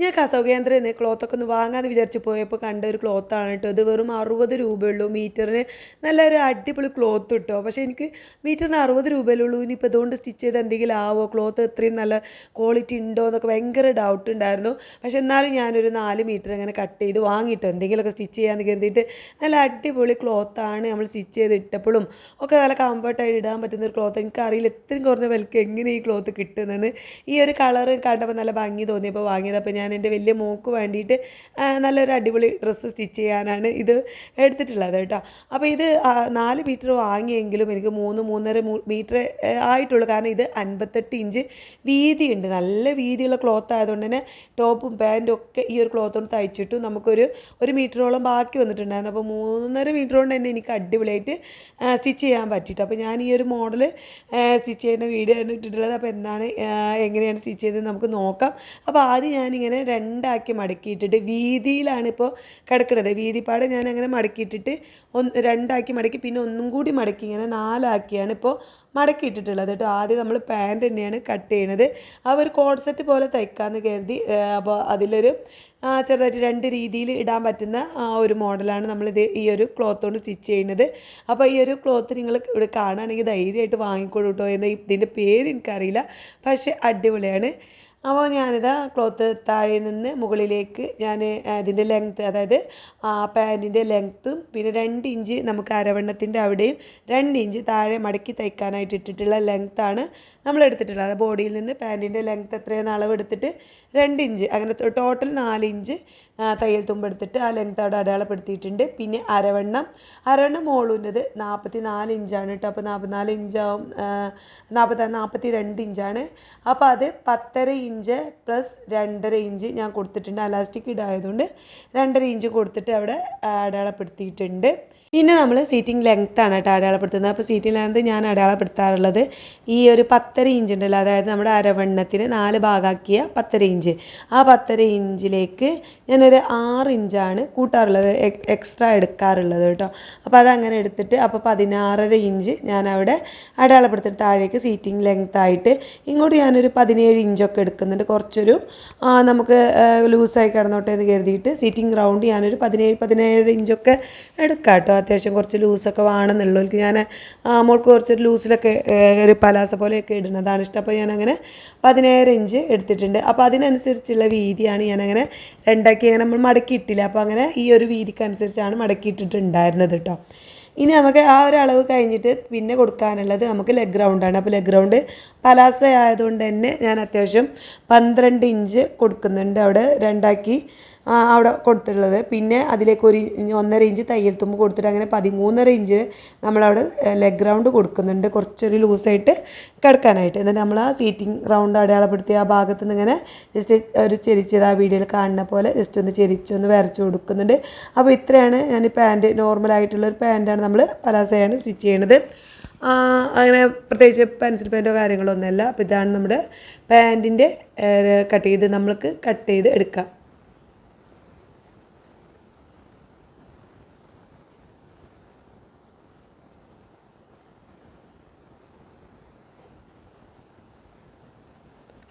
ഞാൻ കസവ് കേന്ദ്രയിൽ നിന്ന് ക്ലോത്തൊക്കെ ഒന്ന് വാങ്ങാമെന്ന് വിചാരിച്ച് പോയപ്പോൾ കണ്ട ഒരു ക്ലോത്താണ് കേട്ടോ ഇത് വെറും അറുപത് രൂപയുള്ളൂ. മീറ്ററിന് നല്ലൊരു അടിപൊളി ക്ലോത്ത് കിട്ടോ പക്ഷേ എനിക്ക് മീറ്ററിന് അറുപത് രൂപയുള്ളൂ. ഇനിയിപ്പോൾ ഇതുകൊണ്ട് സ്റ്റിച്ച് ചെയ്ത് എന്തെങ്കിലും ആവോ? ക്ലോത്ത് ഇത്രയും നല്ല ക്വാളിറ്റി ഉണ്ടോ എന്നൊക്കെ ഭയങ്കര ഡൗട്ട് ഉണ്ടായിരുന്നു. പക്ഷേ എന്നാലും ഞാനൊരു നാല് മീറ്റർ അങ്ങനെ കട്ട് ചെയ്ത് വാങ്ങിയിട്ടോ എന്തെങ്കിലുമൊക്കെ സ്റ്റിച്ച് ചെയ്യാമെന്ന് കരുതിയിട്ട് നല്ല അടിപൊളി ക്ലോത്താണ് നമ്മൾ സ്റ്റിച്ച് ചെയ്ത് ഇട്ടപ്പോഴും. ഒക്കെ നല്ല കംഫർട്ടായിട്ട് ഇടാൻ പറ്റുന്ന ഒരു ക്ലോത്ത് എനിക്കറിയില്ല ഇത്രയും കുറഞ്ഞ വിലക്ക് എങ്ങനെ ഈ ക്ലോത്ത് കിട്ടുന്നതെന്ന് ഈ ഒരു കളർ കണ്ടപ്പോൾ നല്ല ഭംഗി തോന്നിയപ്പോൾ വാങ്ങിയത്. അപ്പോൾ ഞാൻ എന്റെ വലിയ മോക്ക് വേണ്ടിയിട്ട് നല്ലൊരു അടിപൊളി ഡ്രസ്സ് സ്റ്റിച്ച് ചെയ്യാനാണ് ഇത് എടുത്തിട്ടുള്ളത് കേട്ടോ. അപ്പോൾ ഇത് നാല് മീറ്റർ വാങ്ങിയെങ്കിലും എനിക്ക് മൂന്ന് മൂന്നര മീറ്റർ ആയിട്ടുള്ളൂ. കാരണം ഇത് അൻപത്തെട്ട് ഇഞ്ച് വീതിയുണ്ട്. നല്ല വീതിയുള്ള ക്ലോത്ത് ആയതുകൊണ്ട് തന്നെ ടോപ്പും പാന്റും ഒക്കെ ഈ ഒരു ക്ലോത്ത് കൊണ്ട് തയ്ച്ചിട്ടു നമുക്കൊരു ഒരു മീറ്ററോളം ബാക്കി വന്നിട്ടുണ്ടായിരുന്നു. അപ്പോൾ മൂന്നര മീറ്റർ കൊണ്ട് തന്നെ എനിക്ക് അടിപൊളിയായിട്ട് സ്റ്റിച്ച് ചെയ്യാൻ പറ്റിയിട്ട്. അപ്പോൾ ഞാൻ ഈ ഒരു മോഡൽ സ്റ്റിച്ച് ചെയ്യുന്ന വീഡിയോ ആണ് ഇട്ടിട്ടുള്ളത് അപ്പോൾ എന്താണ് എങ്ങനെയാണ് സ്റ്റിച്ച് ചെയ്തത് നമുക്ക് നോക്കാം. അപ്പോൾ ആദ്യം ഞാനിങ്ങനെ രണ്ടാക്കി മടക്കിയിട്ടിട്ട് വീതിയിലാണ് ഇപ്പോൾ കിടക്കുന്നത്. വീതിപ്പാട് ഞാൻ അങ്ങനെ മടക്കിയിട്ടിട്ട് ഒന്ന് രണ്ടാക്കി മടക്കി പിന്നെ ഒന്നും കൂടി മടക്കി ഇങ്ങനെ നാലാക്കിയാണ് ഇപ്പോൾ മടക്കിയിട്ടിട്ടുള്ളത് കേട്ടോ. ആദ്യം നമ്മൾ പാന്റ് തന്നെയാണ് കട്ട് ചെയ്യണത്. ആ ഒരു കോൺസെപ്റ്റ് പോലെ തയ്ക്കാമെന്ന് കരുതി അപ്പോൾ അതിലൊരു ചെറുതായിട്ട് രണ്ട് രീതിയിൽ ഇടാൻ പറ്റുന്ന ഒരു മോഡലാണ് നമ്മളിത് ഈ ഒരു ക്ലോത്ത് കൊണ്ട് സ്റ്റിച്ച് ചെയ്യുന്നത്. അപ്പോൾ ഈ ഒരു ക്ലോത്ത് നിങ്ങൾ ഇവിടെ കാണുകയാണെങ്കിൽ ധൈര്യമായിട്ട് വാങ്ങിക്കോളൂ എന്ന് ഇതിന്റെ പേര് എനിക്കറിയില്ല. പക്ഷേ അടിപൊളിയാണ്. അപ്പോൾ ഞാനിതാ ക്ലോത്ത് താഴെ നിന്ന് മുകളിലേക്ക് ഞാൻ അതിന്റെ ലെങ്ത്ത് അതായത് പാന്റിന്റെ ലെങ്ത്തും പിന്നെ രണ്ട് ഇഞ്ച് നമുക്ക് അരവണ്ണത്തിന്റെ അവിടെയും രണ്ട് ഇഞ്ച് താഴെ മടക്കി തയ്ക്കാനായിട്ട് ഇട്ടിട്ടുള്ള ലെങ്ത്താണ് നമ്മൾ എടുത്തിട്ടുള്ളത്. അത് ബോഡിയിൽ നിന്ന് പാന്റിന്റെ ലെങ്ത് എത്രയെന്ന് അളവെടുത്തിട്ട് രണ്ട് ഇഞ്ച്. അങ്ങനെ ടോട്ടൽ നാല് ഇഞ്ച് തയ്യൽ തുമ്പ് എടുത്തിട്ട് ആ ലെങ്ത് അവിടെ അടയാളപ്പെടുത്തിയിട്ടുണ്ട്. പിന്നെ അരവണ്ണം. അരവണ്ണം മോളൂന്റെത് നാൽപ്പത്തി നാല് ഇഞ്ചാണ് കേട്ടോ അപ്പോൾ നാൽപ്പത്തിനാല് ഇഞ്ചാവും നാൽപ്പത്തി നാൽപ്പത്തി രണ്ട് ഇഞ്ചാണ്. അപ്പോൾ അത് പത്തര ഇഞ്ച് പ്ലസ് രണ്ടര ഇഞ്ച് ഞാൻ കൊടുത്തിട്ടുണ്ട്. അലാസ്റ്റിക് ഇടായതുകൊണ്ട് രണ്ടര ഇഞ്ച് കൊടുത്തിട്ട് അവിടെ അടയാളപ്പെടുത്തിയിട്ടുണ്ട്. പിന്നെ നമ്മൾ സീറ്റിംഗ് ലെങ്ത് ആണ് കേട്ടോ അടയാളപ്പെടുത്തുന്നത്. അപ്പോൾ സീറ്റിംഗ് ലെങ്ത് ഞാൻ അടയാളപ്പെടുത്താറുള്ളത് ഈ ഒരു പത്തര ഇഞ്ച് ഉണ്ടല്ലോ. അതായത് നമ്മുടെ അരവണ്ണത്തിന് നാല് ഭാഗമാക്കിയ പത്തര ഇഞ്ച് ആ പത്തര ഇഞ്ചിലേക്ക് ഞാനൊരു ആറ് ഇഞ്ചാണ് കൂട്ടാറുള്ളത്. എക്സ്ട്രാ എടുക്കാറുള്ളത് കേട്ടോ. അപ്പോൾ അതങ്ങനെ എടുത്തിട്ട് അപ്പോൾ പതിനാറര ഇഞ്ച് ഞാൻ അവിടെ അടയാളപ്പെടുത്തിട്ട് താഴേക്ക് സീറ്റിംഗ് ലെങ്ത് ആയിട്ട് ഇങ്ങോട്ട് ഞാനൊരു പതിനേഴ് ഇഞ്ചൊക്കെ എടുക്കുന്നുണ്ട്. കുറച്ചൊരു നമുക്ക് ലൂസായി കിടന്നോട്ടെ എന്ന് കരുതിയിട്ട് സീറ്റിംഗ് റൗണ്ട് ഞാനൊരു പതിനേഴ് പതിനേഴ് ഇഞ്ചൊക്കെ എടുക്കാം കേട്ടോ. അത്യാവശ്യം കുറച്ച് ലൂസൊക്കെ വേണമെന്നുള്ളവർക്ക് ഞാൻ മോൾക്ക് കുറച്ചൊരു ലൂസിലൊക്കെ ഒരു പലാസ പോലെയൊക്കെ ഇടുന്നതാണ് ഇഷ്ടം. അപ്പോൾ ഞാനങ്ങനെ പതിനേഴ് ഇഞ്ച് എടുത്തിട്ടുണ്ട്. അപ്പോൾ അതിനനുസരിച്ചുള്ള വീതിയാണ് ഞാനങ്ങനെ രണ്ടാക്കി അങ്ങനെ നമ്മൾ മടക്കിയിട്ടില്ല. അപ്പോൾ അങ്ങനെ ഈ ഒരു വീതിക്കനുസരിച്ചാണ് മടക്കിയിട്ടിട്ടുണ്ടായിരുന്നത് കേട്ടോ ഇനി നമുക്ക് ആ ഒരു അളവ് കഴിഞ്ഞിട്ട് പിന്നെ കൊടുക്കാനുള്ളത് നമുക്ക് ലെഗ് ഗ്രൗണ്ടാണ് അപ്പോൾ ലെഗ് ഗ്രൗണ്ട് പലാസ ആയതുകൊണ്ട് തന്നെ ഞാൻ അത്യാവശ്യം പന്ത്രണ്ട് ഇഞ്ച് കൊടുക്കുന്നുണ്ട്. അവിടെ രണ്ടാക്കി അവിടെ കൊടുത്തിട്ടുള്ളത്. പിന്നെ അതിലേക്ക് ഒരു ഒന്നര ഇഞ്ച് തയ്യൽ തുമ്പ് കൊടുത്തിട്ട് അങ്ങനെ പതിമൂന്നര ഇഞ്ച് നമ്മളവിടെ ലെഗ് ഗ്രൗണ്ട് കൊടുക്കുന്നുണ്ട്. കുറച്ചൊരു ലൂസായിട്ട് കിടക്കാനായിട്ട്. എന്നിട്ട് നമ്മൾ ആ സീറ്റിംഗ് റൗണ്ട് അടയാളപ്പെടുത്തി ആ ഭാഗത്ത് നിന്ന് ഇങ്ങനെ ജസ്റ്റ് ഒരു ചെരിച്ചത് ആ വീഡിയോയിൽ കാണുന്ന പോലെ ജസ്റ്റ് ഒന്ന് ചെരിച്ചൊന്ന് വരച്ച് കൊടുക്കുന്നുണ്ട്. അപ്പോൾ ഇത്രയാണ് ഞാൻ പാന്റ് നോർമലായിട്ടുള്ള ഒരു പാന്റാണ് നമ്മൾ പലാസയാണ് സ്റ്റിച്ച് ചെയ്യണത്. അങ്ങനെ പ്രത്യേകിച്ച് പെൻസിൽ പെയിന്റോ കാര്യങ്ങളോ ഒന്നുമല്ല. അപ്പോൾ ഇതാണ് നമ്മുടെ പാന്റിന്റെ കട്ട് ചെയ്ത് നമ്മൾക്ക് കട്ട് ചെയ്ത് എടുക്കാം.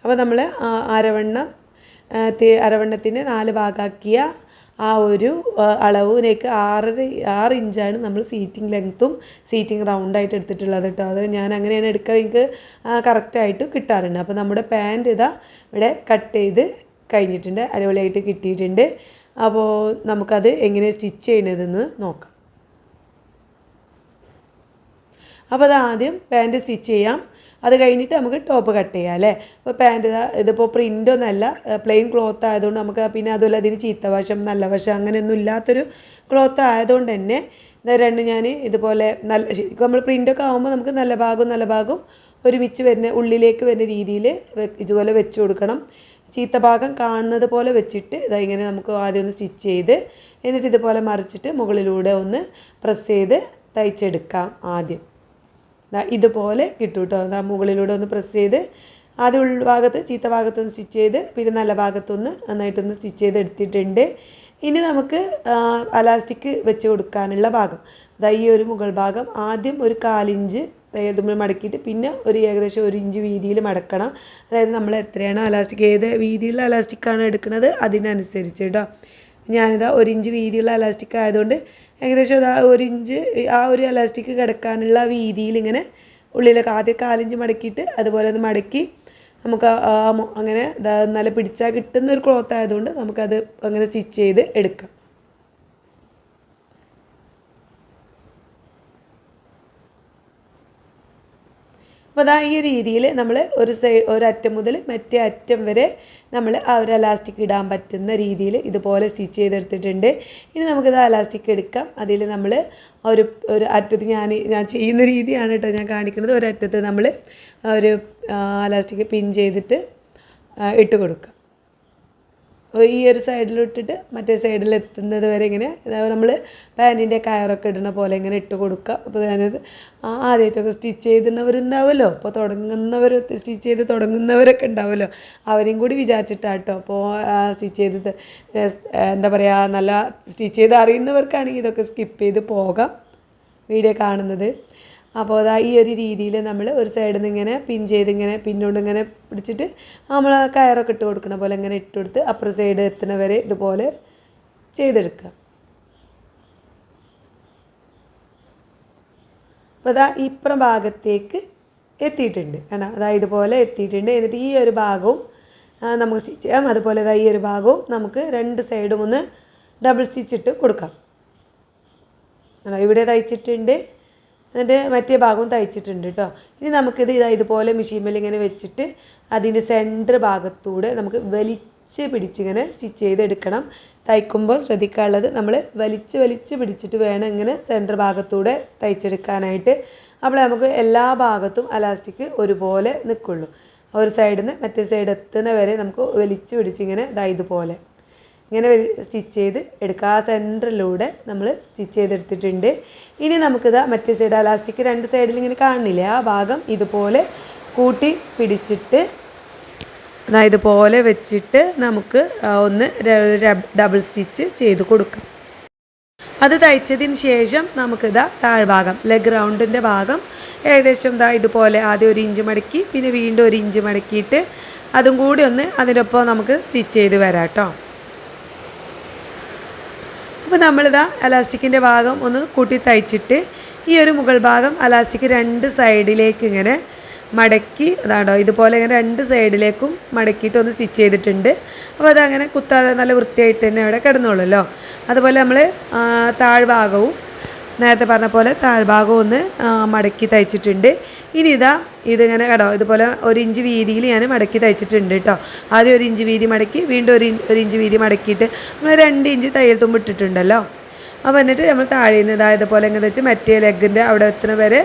അപ്പോൾ നമ്മൾ അരവണ്ണം അരവണ്ണത്തിന് നാല് ഭാഗാക്കിയ ആ ഒരു അളവിലേക്ക് ആറര ആറ് ഇഞ്ചാണ് നമ്മൾ സീറ്റിംഗ് ലെങ്ത്തും സീറ്റിംഗ് റൗണ്ടായിട്ട് എടുത്തിട്ടുള്ളത് കേട്ടോ അത് ഞാൻ അങ്ങനെയാണ് എടുക്കുക എനിക്ക് കറക്റ്റായിട്ട് കിട്ടാറുണ്ട്. അപ്പോൾ നമ്മുടെ പാന്റ് ഇതാ ഇവിടെ കട്ട് ചെയ്ത് കഴിഞ്ഞിട്ടുണ്ട് അടിപൊളിയായിട്ട് കിട്ടിയിട്ടുണ്ട്. അപ്പോൾ നമുക്കത് എങ്ങനെ സ്റ്റിച്ച് ചെയ്യണതെന്ന് നോക്കാം. അപ്പോൾ അത് ആദ്യം പാന്റ് സ്റ്റിച്ച് ചെയ്യാം. അത് കഴിഞ്ഞിട്ട് നമുക്ക് ടോപ്പ് കട്ട് ചെയ്യാം അല്ലേ? അപ്പോൾ പാന്റ് ഇതിപ്പോൾ പ്രിന്റ് ഒന്നല്ല പ്ലെയിൻ ക്ലോത്ത് ആയതുകൊണ്ട് നമുക്ക് പിന്നെ അതുപോലെ അതിന് ചീത്ത വശം നല്ല വശം അങ്ങനെയൊന്നും ഇല്ലാത്തൊരു ക്ലോത്ത് ആയതുകൊണ്ട് തന്നെ രണ്ട് ഞാൻ ഇതുപോലെ നല്ല ശരിക്കും നമ്മൾ പ്രിന്റൊക്കെ ആകുമ്പോൾ നമുക്ക് നല്ല ഭാഗവും നല്ല ഭാഗവും ഒരുമിച്ച് വരുന്ന ഉള്ളിലേക്ക് വരുന്ന രീതിയിൽ ഇതുപോലെ വെച്ച് കൊടുക്കണം. ചീത്ത ഭാഗം കാണുന്നത് പോലെ വെച്ചിട്ട് ഇതാ ഇങ്ങനെ നമുക്ക് ആദ്യം ഒന്ന് സ്റ്റിച്ച് ചെയ്ത് എന്നിട്ട് ഇതുപോലെ മറിച്ചിട്ട് മുകളിലൂടെ ഒന്ന് പ്രസ് ചെയ്ത് തയ്ച്ചെടുക്കാം ആദ്യം. ഇതുപോലെ കിട്ടും കേട്ടോ ദാ മുകളിലൂടെ ഒന്ന് പ്രസ് ചെയ്ത് ആദ്യം ഉൾഭാഗത്ത് ചീത്ത ഭാഗത്തൊന്ന് സ്റ്റിച്ച് ചെയ്ത് പിന്നെ നല്ല ഭാഗത്തൊന്ന് നന്നായിട്ടൊന്ന് സ്റ്റിച്ച് ചെയ്ത് എടുത്തിട്ടുണ്ട്. ഇനി നമുക്ക് അലാസ്റ്റിക് വെച്ച് കൊടുക്കാനുള്ള ഭാഗം. ദാ ഈ ഒരു മുകൾ ഭാഗം ആദ്യം ഒരു കാലിഞ്ച് തയ്യൽ തുമ്പിൽ മടക്കിയിട്ട് പിന്നെ ഒരു ഏകദേശം ഒരു ഇഞ്ച് വീതിയിൽ മടക്കണം. അതായത് നമ്മൾ എത്രയാണ് അലാസ്റ്റിക് ഏത് വീതിയുള്ള അലാസ്റ്റിക്കാണ് എടുക്കുന്നത് അതിനനുസരിച്ച് കേട്ടോ ഞാനിതാ ഒരു ഇഞ്ച് വീതിയുള്ള അലാസ്റ്റിക് ആയതുകൊണ്ട് ഏകദേശം ഇതാ ഒരു ഇഞ്ച് ആ ഒരു എലാസ്റ്റിക് കിടക്കാനുള്ള വീതിയിൽ ഇങ്ങനെ ഉള്ളിലൊക്കെ ആദ്യം കാലിഞ്ച് മടക്കിയിട്ട് അതുപോലെ അത് മടക്കി നമുക്ക് അങ്ങനെ നല്ല പിടിച്ചാൽ കിട്ടുന്ന ഒരു ക്ലോത്ത് ആയതുകൊണ്ട് നമുക്കത് അങ്ങനെ സ്റ്റിച്ച് ചെയ്ത് എടുക്കാം. അപ്പോൾ ഈ രീതിയിൽ നമ്മൾ ഒരു സൈഡ് ഒരറ്റം മുതൽ മറ്റേ അറ്റം വരെ നമ്മൾ ആ ഒരു അലാസ്റ്റിക് ഇടാൻ പറ്റുന്ന രീതിയിൽ ഇതുപോലെ സ്റ്റിച്ച് ചെയ്തെടുത്തിട്ടുണ്ട്. ഇനി നമുക്കിത് അലാസ്റ്റിക് എടുക്കാം. അതിൽ നമ്മൾ ഒരു ഒരു അറ്റത്ത് ഞാൻ ഞാൻ ചെയ്യുന്ന രീതിയാണ് കേട്ടോ ഞാൻ കാണിക്കുന്നത്. ഒരറ്റത്ത് നമ്മൾ ഒരു അലാസ്റ്റിക് പിൻ ചെയ്തിട്ട് ഇട്ട് കൊടുക്കാം. അപ്പോൾ ഈ ഒരു സൈഡിലിട്ടിട്ട് മറ്റേ സൈഡിൽ എത്തുന്നത് വരെ ഇങ്ങനെ നമ്മൾ പാന്റിന്റെ കയറൊക്കെ ഇടുന്ന പോലെ ഇങ്ങനെ ഇട്ട് കൊടുക്കുക. അപ്പോൾ ഞാനത് ആദ്യമായിട്ടൊക്കെ സ്റ്റിച്ച് ചെയ്തിരുന്നവരുണ്ടാവുമല്ലോ. അപ്പോൾ തുടങ്ങുന്നവർ സ്റ്റിച്ച് ചെയ്ത് തുടങ്ങുന്നവരൊക്കെ ഉണ്ടാവുമല്ലോ. അവരെയും കൂടി വിചാരിച്ചിട്ടാട്ടോ അപ്പോൾ സ്റ്റിച്ച് ചെയ്തത് എന്താ പറയുക നല്ല സ്റ്റിച്ച് ചെയ്ത് അറിയുന്നവർക്കാണെങ്കിൽ ഇതൊക്കെ സ്കിപ്പ് ചെയ്ത് പോകാം. വീഡിയോ കാണുന്നത്. അപ്പോൾ അതാ ഈ ഒരു രീതിയിൽ നമ്മൾ ഒരു സൈഡിൽ നിന്ന് ഇങ്ങനെ പിൻ ചെയ്ത് ഇങ്ങനെ പിന്നോണ്ട് ഇങ്ങനെ പിടിച്ചിട്ട് നമ്മൾ ആ കയറൊക്കെ ഇട്ട് കൊടുക്കണ പോലെ ഇങ്ങനെ ഇട്ട് കൊടുത്ത് അപ്പുറ സൈഡ് എത്തുന്ന വരെ ഇതുപോലെ ചെയ്തെടുക്കുക അപ്പോൾ അതാ ഇപ്പുറം ഭാഗത്തേക്ക് എത്തിയിട്ടുണ്ട്. കാരണം അതാ ഇതുപോലെ എത്തിയിട്ടുണ്ട്. എന്നിട്ട് ഈ ഒരു ഭാഗവും നമുക്ക് സ്റ്റിച്ച് ചെയ്യാം. അതുപോലെ ഇതാ ഈ ഒരു ഭാഗവും നമുക്ക് രണ്ട് സൈഡും ഒന്ന് ഡബിൾ സ്റ്റിച്ച് ഇട്ട് കൊടുക്കാം. ഇവിടെ തയ്ച്ചിട്ടുണ്ട്. എന്നിട്ട് മറ്റേ ഭാഗവും തയ്ച്ചിട്ടുണ്ട് കേട്ടോ ഇനി നമുക്കിത് ഇതാ ഇതുപോലെ മെഷീൻ ഇങ്ങനെ വെച്ചിട്ട് അതിന്റെ സെന്റർ ഭാഗത്തൂടെ നമുക്ക് വലിച്ച് പിടിച്ചിങ്ങനെ സ്റ്റിച്ച് ചെയ്തെടുക്കണം. തയ്ക്കുമ്പോൾ ശ്രദ്ധിക്കാനുള്ളത് നമ്മൾ വലിച്ച് വലിച്ച് പിടിച്ചിട്ട് വേണം ഇങ്ങനെ സെന്റർ ഭാഗത്തൂടെ തയ്ച്ചെടുക്കാനായിട്ട്. അപ്പോൾ നമുക്ക് എല്ലാ ഭാഗത്തും അലാസ്റ്റിക് ഒരുപോലെ നിൽക്കുള്ളൂ. ഒരു സൈഡിൽ നിന്ന് മറ്റേ സൈഡ് എത്തുന്ന വരെ നമുക്ക് വലിച്ച് പിടിച്ചിങ്ങനെ ഇതാ ഇതുപോലെ. ഇങ്ങനെ സ്റ്റിച്ച് ചെയ്ത് എടുക്കുക. ആ സെന്ററിലൂടെ നമ്മൾ സ്റ്റിച്ച് ചെയ്തെടുത്തിട്ടുണ്ട്. ഇനി നമുക്കിത് മറ്റേ സൈഡ് അലാസ്റ്റിക് രണ്ട് സൈഡിൽ ഇങ്ങനെ കാണുന്നില്ലേ ആ ഭാഗം ഇതുപോലെ കൂട്ടി പിടിച്ചിട്ട് എന്നാൽ ഇതുപോലെ വെച്ചിട്ട് നമുക്ക് ഒന്ന് ഡബിൾ സ്റ്റിച്ച് ചെയ്ത് കൊടുക്കാം. അത് തയ്ച്ചതിന് ശേഷം നമുക്കിതാ താഴ്ഭാഗം ലെഗ് റൗണ്ടിന്റെ ഭാഗം ഏകദേശം ദാ ഇതുപോലെ ആദ്യം ഒരു ഇഞ്ച് മടക്കി പിന്നെ വീണ്ടും ഒരു ഇഞ്ച് മടക്കിയിട്ട് അതും കൂടി ഒന്ന് അതിനൊപ്പം നമുക്ക് സ്റ്റിച്ച് ചെയ്ത് വരാം കേട്ടോ. അപ്പോൾ നമ്മളിതാ അലാസ്റ്റിക്കിന്റെ ഭാഗം ഒന്ന് കൂട്ടി തയ്ച്ചിട്ട് ഈ ഒരു മുകൾ ഭാഗം അലാസ്റ്റിക് രണ്ട് സൈഡിലേക്ക് ഇങ്ങനെ മടക്കി അതാണോ ഇതുപോലെ ഇങ്ങനെ രണ്ട് സൈഡിലേക്കും മടക്കിയിട്ട് ഒന്ന് സ്റ്റിച്ച് ചെയ്തിട്ടുണ്ട്. അപ്പോൾ അതങ്ങനെ കുത്താതെ നല്ല വൃത്തിയായിട്ട് തന്നെ അവിടെ കിടന്നുള്ളല്ലോ അതുപോലെ നമ്മൾ താഴ്ഭാഗവും നേരത്തെ പറഞ്ഞ പോലെ താഴ്ഭാഗവും ഒന്ന് മടക്കി തയ്ച്ചിട്ടുണ്ട്. ഇനി ഇതാ ഇതിങ്ങനെ കേട്ടോ ഇതുപോലെ ഒരു ഇഞ്ച് വീതിയിൽ ഞാൻ മടക്കി തയ്ച്ചിട്ടുണ്ട് കേട്ടോ. ആദ്യം ഒരു ഇഞ്ച് വീതി മടക്കി വീണ്ടും ഒരു ഒരു ഇഞ്ച് വീതി മടക്കിയിട്ട് നമ്മൾ രണ്ട് ഇഞ്ച് തയ്യൽ തുമ്പ് ഇട്ടിട്ടുണ്ടല്ലോ. അപ്പോൾ എന്നിട്ട് നമ്മൾ താഴെ നിന്ന് ഇതാ ഇതുപോലെ എങ്ങനെ വെച്ച് മറ്റേ ലെഗിന്റെ അവിടെ എത്തുന്ന വരെ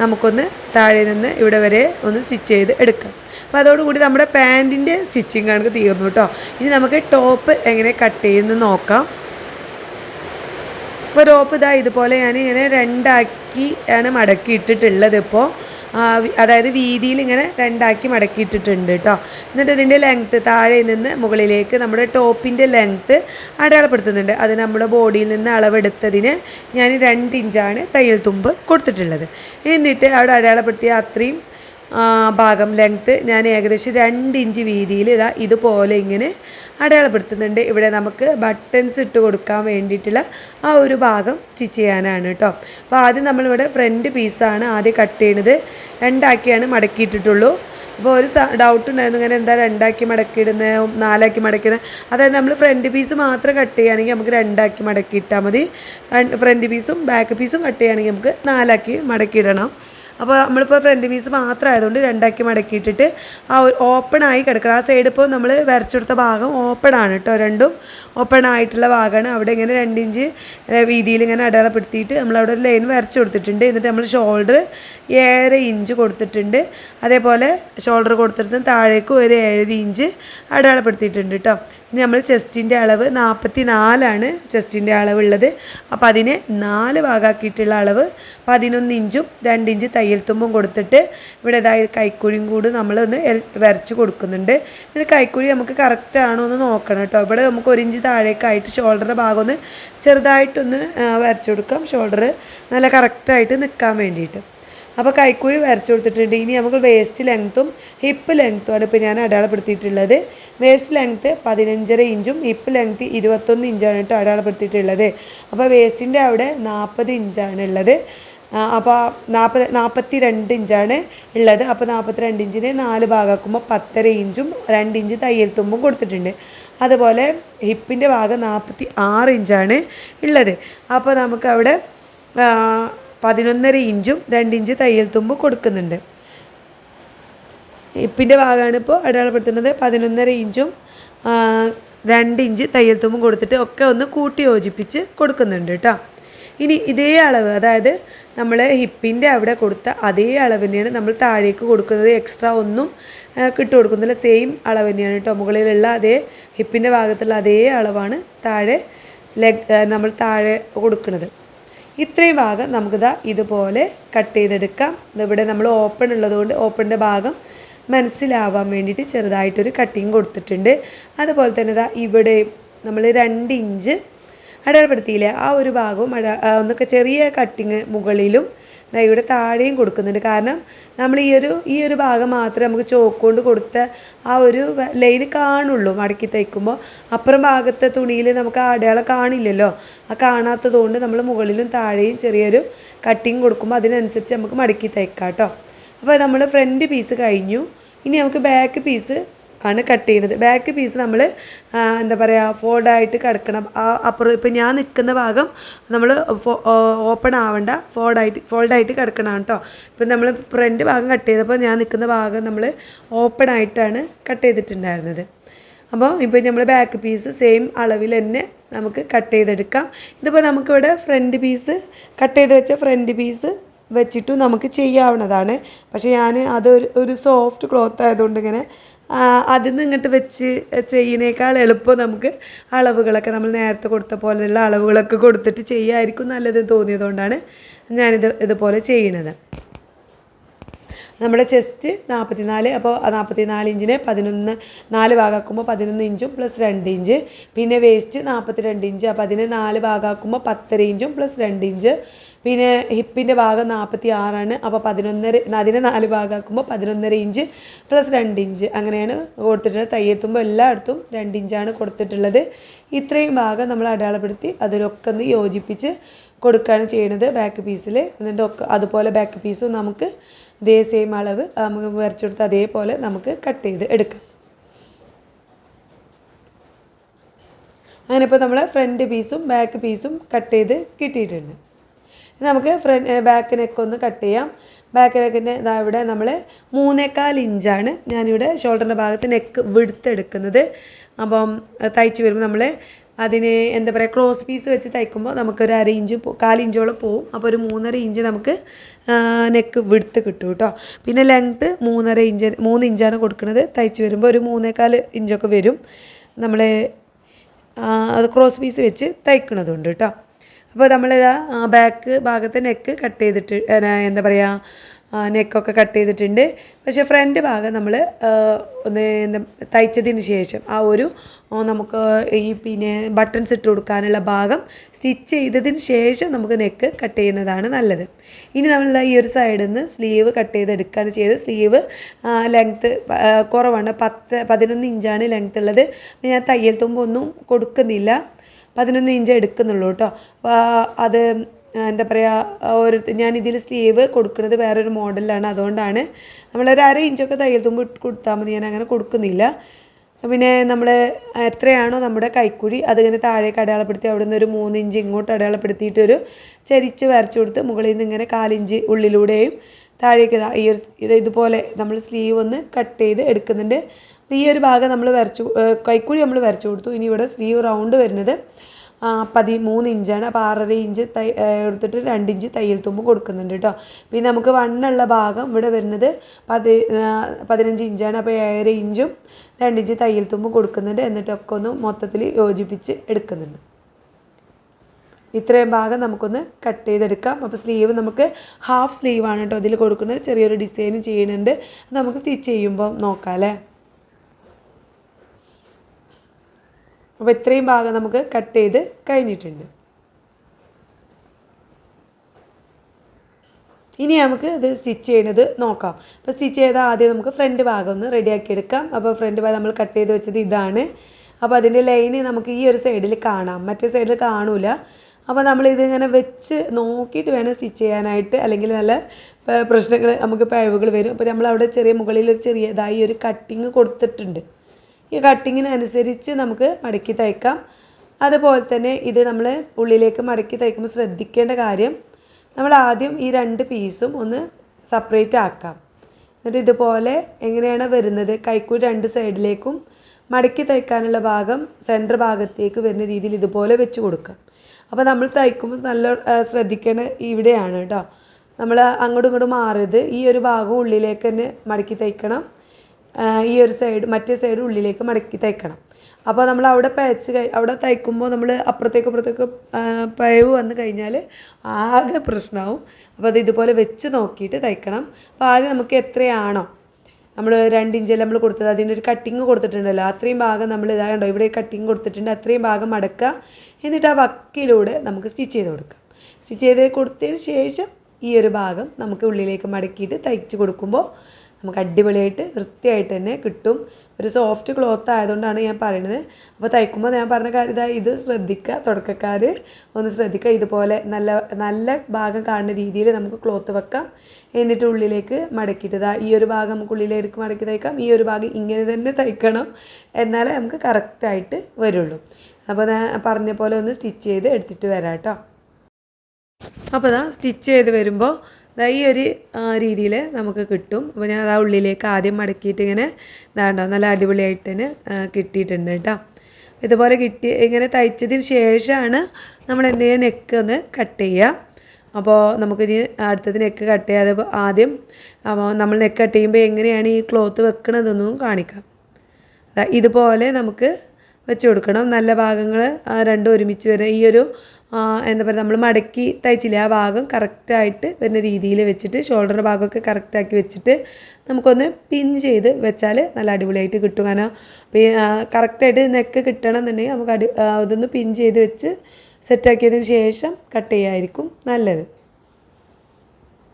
നമുക്കൊന്ന് താഴെ നിന്ന് ഇവിടെ വരെ ഒന്ന് സ്റ്റിച്ച് ചെയ്ത് എടുക്കാം. അപ്പോൾ അതോടുകൂടി നമ്മുടെ പാന്റിന്റെ സ്റ്റിച്ചിങ് കണക്ക് തീർന്നു കേട്ടോ. ഇനി നമുക്ക് ടോപ്പ് എങ്ങനെ കട്ട് ചെയ്യുന്നു നോക്കാം. അപ്പോൾ ടോപ്പ് ഇതാ ഇതുപോലെ ഞാൻ ഇങ്ങനെ രണ്ടാക്കി ആണ് മടക്കി ഇട്ടിട്ടുള്ളത് ഇപ്പോൾ അതായത് വീതിയിൽ ഇങ്ങനെ രണ്ടാക്കി മടക്കിയിട്ടിട്ടുണ്ട് കേട്ടോ എന്നിട്ട് ഇതിന്റെ ലെങ്ത്ത് താഴെ നിന്ന് മുകളിലേക്ക് നമ്മുടെ ടോപ്പിന്റെ ലെങ്ത്ത് അടയാളപ്പെടുത്തുന്നുണ്ട്. അത് നമ്മുടെ ബോഡിയിൽ നിന്ന് അളവെടുത്തതിന് ഞാൻ രണ്ട് ഇഞ്ചാണ് തയ്യൽ തുമ്പ് കൊടുത്തിട്ടുള്ളത്. എന്നിട്ട് അവിടെ അടയാളപ്പെടുത്തിയ അത്രയും ഭാഗം ലെങ്ത്ത് ഞാൻ ഏകദേശം രണ്ട് ഇഞ്ച് വീതിയിൽ ഇതാ ഇതുപോലെ ഇങ്ങനെ അടയാളപ്പെടുത്തുന്നുണ്ട്. ഇവിടെ നമുക്ക് ബട്ടൺസ് ഇട്ട് കൊടുക്കാൻ വേണ്ടിയിട്ടുള്ള ആ ഒരു ഭാഗം സ്റ്റിച്ച് ചെയ്യാനാണ് കേട്ടോ. അപ്പോൾ ആദ്യം നമ്മളിവിടെ ഫ്രണ്ട് പീസാണ് ആദ്യം കട്ട് ചെയ്യണത്. രണ്ടാക്കിയാണ് മടക്കിയിട്ടിട്ടുള്ളൂ. അപ്പോൾ ഒരു ഡൗട്ട് ഉണ്ടായിരുന്നു. ഇങ്ങനെ എന്താ രണ്ടാക്കി മടക്കിയിടുന്നത് നാലാക്കി മടക്കിയിടുന്നത് അതായത് നമ്മൾ ഫ്രണ്ട് പീസ് മാത്രം കട്ട് ചെയ്യുകയാണെങ്കിൽ നമുക്ക് രണ്ടാക്കി മടക്കി ഇട്ടാൽ മതി ഫ്രണ്ട് പീസും ബാക്ക് പീസും കട്ട് ചെയ്യുകയാണെങ്കിൽ നമുക്ക് നാലാക്കി മടക്കിയിടണം. അപ്പോൾ നമ്മളിപ്പോൾ ഫ്രണ്ട് പീസ് മാത്രം ആയതുകൊണ്ട് രണ്ടാക്കി മടക്കിയിട്ടിട്ട് ആ ഓപ്പൺ ആയി കിടക്കണം. ആ സൈഡ് ഇപ്പോൾ നമ്മൾ വരച്ചെടുത്ത ഭാഗം ഓപ്പൺ ആണ് കേട്ടോ രണ്ടും ഓപ്പൺ ആയിട്ടുള്ള ഭാഗമാണ്. അവിടെ ഇങ്ങനെ രണ്ടിഞ്ച് വീതിയിൽ ഇങ്ങനെ അടയാളപ്പെടുത്തിയിട്ട് നമ്മളവിടെ ഒരു ലൈൻ വരച്ചു കൊടുത്തിട്ടുണ്ട്. എന്നിട്ട് നമ്മൾ ഷോൾഡർ ഏഴര ഇഞ്ച് കൊടുത്തിട്ടുണ്ട്. അതേപോലെ ഷോൾഡർ കൊടുത്തിട്ട് താഴേക്ക് ഒരു ഏഴര ഇഞ്ച് അടയാളപ്പെടുത്തിയിട്ടുണ്ട് കേട്ടോ ഇനി നമ്മൾ ചെസ്റ്റിന്റെ അളവ് നാൽപ്പത്തി നാലാണ് ചെസ്റ്റിന്റെ അളവുള്ളത്. അപ്പോൾ അതിനെ നാല് ഭാഗമാക്കിയിട്ടുള്ള അളവ് പതിനൊന്ന് ഇഞ്ചും രണ്ട് ഇഞ്ച് തയ്യൽ തുമ്പും കൊടുത്തിട്ട് ഇവിടെ ഇതായ കൈക്കുഴിയും കൂടി നമ്മളൊന്ന് വരച്ച് കൊടുക്കുന്നുണ്ട്. ഇതിന് കൈക്കുഴി നമുക്ക് കറക്റ്റാണോ എന്ന് നോക്കണം കേട്ടോ. ഇവിടെ നമുക്ക് ഒരു ഇഞ്ച് താഴേക്കായിട്ട് ഷോൾഡറിന്റെ ഭാഗം ഒന്ന് ചെറുതായിട്ടൊന്ന് വരച്ച് കൊടുക്കാം. ഷോൾഡർ നല്ല കറക്റ്റായിട്ട് നിൽക്കാൻ വേണ്ടിയിട്ട്. അപ്പോൾ കൈക്കുഴി വരച്ചു കൊടുത്തിട്ടുണ്ട്. ഇനി നമുക്ക് വേസ്റ്റ് ലെങ്ത്തും ഹിപ്പ് ലെങ്ത്തുമാണ് ഇപ്പോൾ ഞാൻ അടയാളപ്പെടുത്തിയിട്ടുള്ളത്. വേസ്റ്റ് ലെങ്ത്ത് പതിനഞ്ചര ഇഞ്ചും ഹിപ്പ് ലെങ്ത്ത് ഇരുപത്തൊന്ന് ഇഞ്ചാണ് കേട്ടോ അടയാളപ്പെടുത്തിയിട്ടുള്ളത്. അപ്പോൾ വേസ്റ്റിന്റെ അവിടെ നാൽപ്പത് ഇഞ്ചാണ് ഉള്ളത്. അപ്പോൾ നാൽപ്പത് നാൽപ്പത്തി രണ്ട് ഇഞ്ചാണ് ഉള്ളത്. അപ്പോൾ നാൽപ്പത്തി രണ്ട് ഇഞ്ചിന് നാല് ഭാഗമാക്കുമ്പോൾ പത്തര ഇഞ്ചും രണ്ട് ഇഞ്ച് തയ്യൽ തുമ്പും കൊടുത്തിട്ടുണ്ട്. അതുപോലെ ഹിപ്പിന്റെ ഭാഗം നാൽപ്പത്തി ആറ് ഇഞ്ചാണ് ഉള്ളത്. അപ്പോൾ നമുക്കവിടെ പതിനൊന്നര ഇഞ്ചും രണ്ട് ഇഞ്ച് തയ്യൽ തുമ്പ് കൊടുക്കുന്നുണ്ട്. ഇപ്പിന്റെ ഭാഗമാണ് ഇപ്പോൾ അടയാളപ്പെടുത്തുന്നത് പതിനൊന്നര ഇഞ്ചും രണ്ട് ഇഞ്ച് തയ്യൽ തുമ്പും കൊടുത്തിട്ട് ഒക്കെ ഒന്ന് കൂട്ടി യോജിപ്പിച്ച് കൊടുക്കുന്നുണ്ട് കേട്ടോ ഇനി ഇതേ അളവ് അതായത് നമ്മൾ ഹിപ്പിന്റെ അവിടെ കൊടുത്ത അതേ അളവ് തന്നെയാണ് നമ്മൾ താഴേക്ക് കൊടുക്കുന്നത്. എക്സ്ട്രാ ഒന്നും കിട്ടു കൊടുക്കുന്നില്ല. സെയിം അളവ് തന്നെയാണ് കേട്ടോ മുകളിലുള്ള അതേ ഹിപ്പിന്റെ ഭാഗത്തുള്ള അതേ അളവാണ് താഴെ ലെഗ് നമ്മൾ താഴെ കൊടുക്കുന്നത്. ഇത്രയും ഭാഗം നമുക്കിതാ ഇതുപോലെ കട്ട് ചെയ്തെടുക്കാം. ഇതിവിടെ നമ്മൾ ഓപ്പൺ ഉള്ളതുകൊണ്ട് ഓപ്പണിന്റെ ഭാഗം മനസ്സിലാവാൻ വേണ്ടിയിട്ട് ചെറുതായിട്ടൊരു കട്ടിങ് കൊടുത്തിട്ടുണ്ട്. അതുപോലെ തന്നെ ഇതാ ഇവിടെ നമ്മൾ രണ്ട് ഇഞ്ച് അടയാളപ്പെടുത്തിയില്ലേ? ആ ഒരു ഭാഗവും അട ഒന്നൊക്കെ ചെറിയ കട്ടിങ് മുകളിലും ഇവിടെ താഴെയും കൊടുക്കുന്നുണ്ട്. കാരണം നമ്മൾ ഈ ഒരു ഈ ഒരു ഭാഗം മാത്രമേ നമുക്ക് ചോക്ക് കൊണ്ട് കൊടുത്ത ആ ഒരു ലൈന് കാണുള്ളൂ മടക്കി തയ്ക്കുമ്പോൾ. അപ്പുറം ഭാഗത്തെ തുണിയിൽ നമുക്ക് ആ അടയാളം കാണില്ലല്ലോ. ആ കാണാത്തതുകൊണ്ട് നമ്മൾ മുകളിലും താഴെയും ചെറിയൊരു കട്ടിങ് കൊടുക്കുമ്പോൾ അതിനനുസരിച്ച് നമുക്ക് മടക്കി തയ്ക്കാം കേട്ടോ. അപ്പോൾ നമ്മൾ ഫ്രണ്ട് പീസ് കഴിഞ്ഞു. ഇനി നമുക്ക് ബാക്ക് പീസ് ആണ് കട്ട് ചെയ്യുന്നത്. ബാക്ക് പീസ് നമ്മൾ എന്താ പറയുക ഫോൾഡായിട്ട് കിടക്കണം. ആ അപ്പുറം ഇപ്പം ഞാൻ നിൽക്കുന്ന ഭാഗം നമ്മൾ ഓപ്പൺ ആവണ്ട. ഫോൾഡായിട്ട് ഫോൾഡായിട്ട് കിടക്കണം കേട്ടോ ഇപ്പം നമ്മൾ ഫ്രണ്ട് ഭാഗം കട്ട് ചെയ്തപ്പോൾ ഞാൻ നിൽക്കുന്ന ഭാഗം നമ്മൾ ഓപ്പൺ ആയിട്ടാണ് കട്ട് ചെയ്തിട്ടുണ്ടായിരുന്നത്. അപ്പോൾ ഇപ്പോൾ നമ്മൾ ബാക്ക് പീസ് സെയിം അളവിൽ തന്നെ നമുക്ക് കട്ട് ചെയ്തെടുക്കാം. ഇതിപ്പോൾ നമുക്കിവിടെ ഫ്രണ്ട് പീസ് കട്ട് ചെയ്ത് വെച്ച ഫ്രണ്ട് പീസ് വെച്ചിട്ടും നമുക്ക് ചെയ്യാവുന്നതാണ്. പക്ഷേ ഞാൻ അതൊരു ഒരു സോഫ്റ്റ് ക്ലോത്ത് ആയതുകൊണ്ട് ഇങ്ങനെ അതിൽ നിന്ന് ഇങ്ങോട്ട് വെച്ച് ചെയ്യുന്നേക്കാൾ എളുപ്പം നമുക്ക് അളവുകളൊക്കെ നമ്മൾ നേരത്തെ കൊടുത്ത പോലെയുള്ള അളവുകളൊക്കെ കൊടുത്തിട്ട് ചെയ്യുമായിരിക്കും നല്ലത് തോന്നിയതുകൊണ്ടാണ് ഞാനിത് ഇതുപോലെ ചെയ്യണത്. നമ്മുടെ ചെസ്റ്റ് നാൽപ്പത്തി നാല് അപ്പോൾ നാൽപ്പത്തി നാല് ഇഞ്ചിന് പതിനൊന്ന് നാല് ഭാഗമാക്കുമ്പോൾ പതിനൊന്ന് ഇഞ്ചും പ്ലസ് രണ്ട് ഇഞ്ച്. പിന്നെ വേസ്റ്റ് നാൽപ്പത്തി രണ്ട് ഇഞ്ച് അപ്പോൾ അതിന് നാല് ഭാഗമാക്കുമ്പോൾ പത്തര ഇഞ്ചും പ്ലസ് രണ്ട് ഇഞ്ച്. പിന്നെ ഹിപ്പിന്റെ ഭാഗം നാൽപ്പത്തി ആറാണ് അപ്പോൾ പതിനൊന്നര അതിനെ നാല് ഭാഗമാക്കുമ്പോൾ പതിനൊന്നര ഇഞ്ച് പ്ലസ് രണ്ട് ഇഞ്ച്. അങ്ങനെയാണ് കൊടുത്തിട്ടുള്ളത്. തയ്യെത്തുമ്പോൾ എല്ലായിടത്തും രണ്ട് ഇഞ്ചാണ് കൊടുത്തിട്ടുള്ളത്. ഇത്രയും ഭാഗം നമ്മൾ അടയാളപ്പെടുത്തി അതിലൊക്കെ ഒന്ന് യോജിപ്പിച്ച് കൊടുക്കുകയാണ് ചെയ്യുന്നത് ബാക്ക് പീസിൽ എന്നിട്ട് ഒക്കെ അതുപോലെ ബാക്ക് പീസും നമുക്ക് ഇതേ സെയിം അളവ് നമുക്ക് വരച്ചെടുത്ത് അതേപോലെ നമുക്ക് കട്ട് ചെയ്ത് എടുക്കാം. അങ്ങനെ ഇപ്പോൾ നമ്മൾ ഫ്രണ്ട് പീസും ബാക്ക് പീസും കട്ട് ചെയ്ത് കിട്ടിയിട്ടുണ്ട്. നമുക്ക് ഫ്രണ്ട് ബാക്ക് നെക്ക് ഒന്ന് കട്ട് ചെയ്യാം. ബാക്ക് നെക്കിന്റെ ഇതാ ഇവിടെ നമ്മൾ മൂന്നേക്കാൽ ഇഞ്ചാണ് ഞാനിവിടെ ഷോൾഡറിന്റെ ഭാഗത്ത് നെക്ക് വിടുത്തെടുക്കുന്നത് അപ്പം തയ്ച്ച് വരുമ്പോൾ നമ്മൾ അതിന് എന്താ പറയുക ക്രോസ് പീസ് വെച്ച് തയ്ക്കുമ്പോൾ നമുക്കൊരു അര ഇഞ്ച് കാലിഞ്ചോളം പോവും. അപ്പോൾ ഒരു മൂന്നര ഇഞ്ച് നമുക്ക് നെക്ക് വിടുത്ത് കിട്ടും കേട്ടോ. പിന്നെ ലെങ്ത്ത് മൂന്നര ഇഞ്ച് മൂന്ന് ഇഞ്ചാണ് കൊടുക്കുന്നത്. തയ്ച്ച് വരുമ്പോൾ ഒരു മൂന്നേക്കാൽ ഇഞ്ചൊക്കെ വരും. നമ്മൾ അത് ക്രോസ് പീസ് വെച്ച് തയ്ക്കണതുണ്ട് കേട്ടോ. അപ്പോൾ നമ്മൾ ബാക്ക് ഭാഗത്തെ നെക്ക് കട്ട് ചെയ്തിട്ട് എന്താ പറയുക നെക്കൊക്കെ കട്ട് ചെയ്തിട്ടുണ്ട്. പക്ഷേ ഫ്രണ്ട് ഭാഗം നമ്മൾ ഒന്ന് എന്താ തയ്ച്ചതിന് ശേഷം ആ ഒരു നമുക്ക് ഈ പിന്നെ ബട്ടൺസ് ഇട്ട് കൊടുക്കാനുള്ള ഭാഗം സ്റ്റിച്ച് ചെയ്തതിന് ശേഷം നമുക്ക് നെക്ക് കട്ട് ചെയ്യുന്നതാണ് നല്ലത്. ഇനി നമ്മൾ ഈ ഒരു സൈഡിൽ നിന്ന് സ്ലീവ് കട്ട് ചെയ്തെടുക്കുകയാണ് ചെയ്തത് സ്ലീവ് ലെങ്ത്ത് കുറവാണ്. പത്ത് പതിനൊന്ന് ഇഞ്ചാണ് ലെങ്ത്ത് ഉള്ളത്. ഞാൻ തയ്യൽ തുമ്പൊന്നും കൊടുക്കുന്നില്ല. പതിനൊന്ന് ഇഞ്ച് എടുക്കുന്നുള്ളൂ കേട്ടോ. അത് എന്താ പറയുക ഒരു ഞാൻ ഇതിൽ സ്ലീവ് കൊടുക്കുന്നത് വേറൊരു മോഡലാണ് അതുകൊണ്ടാണ് നമ്മളൊരു അര ഇഞ്ചൊക്കെ തയ്യൽ തുമ്പ് കൊടുത്താൽ മതി. ഞാൻ അങ്ങനെ കൊടുക്കുന്നില്ല. പിന്നെ നമ്മൾ എത്രയാണോ നമ്മുടെ കൈക്കുഴി അതിങ്ങനെ താഴേക്ക് അടയാളപ്പെടുത്തി അവിടെ നിന്ന് ഒരു മൂന്ന് ഇഞ്ച് ഇങ്ങോട്ട് അടയാളപ്പെടുത്തിയിട്ട് ഒരു ചരിച്ച് വരച്ചു കൊടുത്ത് മുകളിൽ നിന്ന് ഇങ്ങനെ കാലിഞ്ച് ഉള്ളിലൂടെയും താഴേക്ക് ഈ ഒരു ഇത് ഇതുപോലെ നമ്മൾ സ്ലീവ് ഒന്ന് കട്ട് ചെയ്ത് എടുക്കുന്നുണ്ട്. ഈ ഒരു ഭാഗം നമ്മൾ വരച്ചു കൈക്കുഴി നമ്മൾ വരച്ചു കൊടുത്തു. ഇനി ഇവിടെ സ്ലീവ് റൗണ്ട് വരുന്നത് പതിമൂന്ന് ഇഞ്ചാണ് അപ്പോൾ ആറര ഇഞ്ച് തൈ എടുത്തിട്ട് രണ്ട് ഇഞ്ച് തയ്യൽ തുമ്പ് കൊടുക്കുന്നുണ്ട് കേട്ടോ. പിന്നെ നമുക്ക് വണ്ണുള്ള ഭാഗം ഇവിടെ വരുന്നത് പതി പതിനഞ്ച് ഇഞ്ചാണ്. അപ്പോൾ ഏഴര ഇഞ്ചും രണ്ട് ഇഞ്ച് തയ്യൽ തുമ്പ് കൊടുക്കുന്നുണ്ട്. എന്നിട്ടൊക്കെ ഒന്ന് മൊത്തത്തിൽ യോജിപ്പിച്ച് എടുക്കുന്നുണ്ട്. ഇത്രയും ഭാഗം നമുക്കൊന്ന് കട്ട് ചെയ്തെടുക്കാം. അപ്പോൾ സ്ലീവ് നമുക്ക് ഹാഫ് സ്ലീവാണ് കേട്ടോ അതിൽ കൊടുക്കുന്നത്. ചെറിയൊരു ഡിസൈൻ ചെയ്യുന്നുണ്ട് നമുക്ക് സ്റ്റിച്ച് ചെയ്യുമ്പോൾ നോക്കാം അല്ലേ? അപ്പോൾ ഇത്രയും ഭാഗം നമുക്ക് കട്ട് ചെയ്ത് കഴിഞ്ഞിട്ടുണ്ട്. ഇനി നമുക്ക് ഇത് സ്റ്റിച്ച് ചെയ്യുന്നത് നോക്കാം. അപ്പോൾ സ്റ്റിച്ച് ചെയ്താൽ ആദ്യം നമുക്ക് ഫ്രണ്ട് ഭാഗം ഒന്ന് റെഡിയാക്കി എടുക്കാം. അപ്പോൾ ഫ്രണ്ട് ഭാഗം നമ്മൾ കട്ട് ചെയ്ത് വെച്ചത് ഇതാണ്. അപ്പോൾ അതിന്റെ ലൈന് നമുക്ക് ഈ ഒരു സൈഡിൽ കാണാം. മറ്റേ സൈഡിൽ കാണൂല. അപ്പോൾ നമ്മൾ ഇതിങ്ങനെ വെച്ച് നോക്കിയിട്ട് വേണം സ്റ്റിച്ച് ചെയ്യാനായിട്ട്. അല്ലെങ്കിൽ നല്ല പ്രശ്നങ്ങൾ നമുക്ക് പിഴവുകൾ വരും. അപ്പോൾ നമ്മൾ അവിടെ ചെറിയ മുകളിൽ ഒരു ചെറിയതായി ഒരു കട്ടിങ് കൊടുത്തിട്ടുണ്ട്. ഈ കട്ടിങ്ങിനനുസരിച്ച് നമുക്ക് മടക്കി തയ്ക്കാം. അതുപോലെ തന്നെ ഇത് നമ്മൾ ഉള്ളിലേക്ക് മടക്കി തയ്ക്കുമ്പോൾ ശ്രദ്ധിക്കേണ്ട കാര്യം നമ്മൾ ആദ്യം ഈ രണ്ട് പീസും ഒന്ന് സെപ്പറേറ്റ് ആക്കാം. എന്നിട്ട് ഇതുപോലെ എങ്ങനെയാണ് വരുന്നത്? കൈക്കൂലി രണ്ട് സൈഡിലേക്കും മടക്കി തയ്ക്കാനുള്ള ഭാഗം സെന്റർ ഭാഗത്തേക്ക് വരുന്ന രീതിയിൽ ഇതുപോലെ വെച്ച് കൊടുക്കാം അപ്പോൾ നമ്മൾ തയ്ക്കുമ്പോൾ നല്ല ശ്രദ്ധിക്കേണ്ട ഇവിടെയാണ് കേട്ടോ. നമ്മൾ അങ്ങോട്ടും ഇങ്ങോട്ടും മാറരുത് ഈ ഒരു ഭാഗം ഉള്ളിലേക്ക് തന്നെ മടക്കി തയ്ക്കണം. ഈ ഒരു സൈഡ് മറ്റേ സൈഡ് ഉള്ളിലേക്ക് മടക്കി തയ്ക്കണം. അപ്പോൾ നമ്മൾ അവിടെ പയച്ച് കഴി അവിടെ തയ്ക്കുമ്പോൾ നമ്മൾ അപ്പുറത്തേക്ക് അപ്പുറത്തേക്ക് പയവ് വന്നു കഴിഞ്ഞാൽ ആകെ പ്രശ്നമാവും. അപ്പോൾ അത് ഇതുപോലെ വെച്ച് നോക്കിയിട്ട് തയ്ക്കണം. അപ്പോൾ ആദ്യം നമുക്ക് എത്രയാണോ നമ്മൾ രണ്ട് ഇഞ്ചെല്ലാം നമ്മൾ കൊടുത്തത്? അതിന്റെ ഒരു കട്ടിങ് കൊടുത്തിട്ടുണ്ടല്ലോ. അത്രയും ഭാഗം നമ്മൾ ഇതാകണ്ടോ ഇവിടെ കട്ടിങ് കൊടുത്തിട്ടുണ്ട്. അത്രയും ഭാഗം മടക്കുക. എന്നിട്ട് ആ വക്കിലൂടെ നമുക്ക് സ്റ്റിച്ച് ചെയ്ത് കൊടുക്കാം. സ്റ്റിച്ച് ചെയ്ത് കൊടുത്തതിന് ശേഷം ഈ ഒരു ഭാഗം നമുക്ക് ഉള്ളിലേക്ക് മടക്കിയിട്ട് തയ്ച്ച് കൊടുക്കുമ്പോൾ നമുക്ക് അടിപൊളിയായിട്ട് വൃത്തിയായിട്ട് തന്നെ കിട്ടും. ഒരു സോഫ്റ്റ് ക്ലോത്ത് ആയതുകൊണ്ടാണ് ഞാൻ പറയുന്നത് അപ്പോൾ തയ്ക്കുമ്പോൾ ഞാൻ പറഞ്ഞ കാര്യം ഇതാ ഇത് ശ്രദ്ധിക്കുക തുടക്കക്കാർ ഒന്ന് ശ്രദ്ധിക്കുക ഇതുപോലെ നല്ല നല്ല ഭാഗം കാണുന്ന രീതിയിൽ നമുക്ക് ക്ലോത്ത് വെക്കാം. എന്നിട്ട് ഉള്ളിലേക്ക് മടക്കിയിട്ട് ഇതാ ഈ ഒരു ഭാഗം നമുക്ക് ഉള്ളിലേക്ക് മടക്കി തയ്ക്കാം. ഈ ഒരു ഭാഗം ഇങ്ങനെ തന്നെ തയ്ക്കണം. എന്നാലേ നമുക്ക് കറക്റ്റായിട്ട് വരുള്ളൂ. അപ്പോൾ ഞാൻ പറഞ്ഞ പോലെ ഒന്ന് സ്റ്റിച്ച് ചെയ്ത് എടുത്തിട്ട് വരാം കേട്ടോ. അപ്പോൾ ഇതാ സ്റ്റിച്ച് ചെയ്ത് വരുമ്പോൾ ഈ ഒരു രീതിയിൽ നമുക്ക് കിട്ടും. അപ്പോൾ ഞാൻ ആ ഉള്ളിലേക്ക് ആദ്യം മടക്കിയിട്ട് ഇങ്ങനെ ഇതാണ്ടോ നല്ല അടിപൊളിയായിട്ട് തന്നെ കിട്ടിയിട്ടുണ്ട് കേട്ടോ. ഇതുപോലെ കിട്ടി ഇങ്ങനെ തയ്ച്ചതിന് ശേഷമാണ് നമ്മൾ എന്തെങ്കിലും നെക്ക് ഒന്ന് കട്ട് ചെയ്യുക. അപ്പോൾ നമുക്കിനി അടുത്തത് നെക്ക് കട്ട് ചെയ്യാതെ ആദ്യം നമ്മൾ നെക്ക് കട്ട് ചെയ്യുമ്പോൾ എങ്ങനെയാണ് ഈ ക്ലോത്ത് വെക്കണതെന്നും കാണിക്കാം. ഇതുപോലെ നമുക്ക് വെച്ച് കൊടുക്കണം. നല്ല ഭാഗങ്ങൾ രണ്ടും ഒരുമിച്ച് വരെ ഈ ഒരു എന്താ പറയുക നമ്മൾ മടക്കി തയ്ച്ചില്ലേ ആ ഭാഗം കറക്റ്റായിട്ട് വരുന്ന രീതിയിൽ വെച്ചിട്ട് ഷോൾഡറിന്റെ ഭാഗമൊക്കെ കറക്റ്റാക്കി വെച്ചിട്ട് നമുക്കൊന്ന് പിൻ ചെയ്ത് വെച്ചാൽ നല്ല അടിപൊളിയായിട്ട് കിട്ടും. കാരണം കറക്റ്റായിട്ട് നെക്ക് കിട്ടണം എന്നുണ്ടെങ്കിൽ നമുക്ക് അടി അതൊന്ന് പിൻ ചെയ്ത് വെച്ച് സെറ്റാക്കിയതിന് ശേഷം കട്ട് ചെയ്യായിരിക്കും നല്ലത്.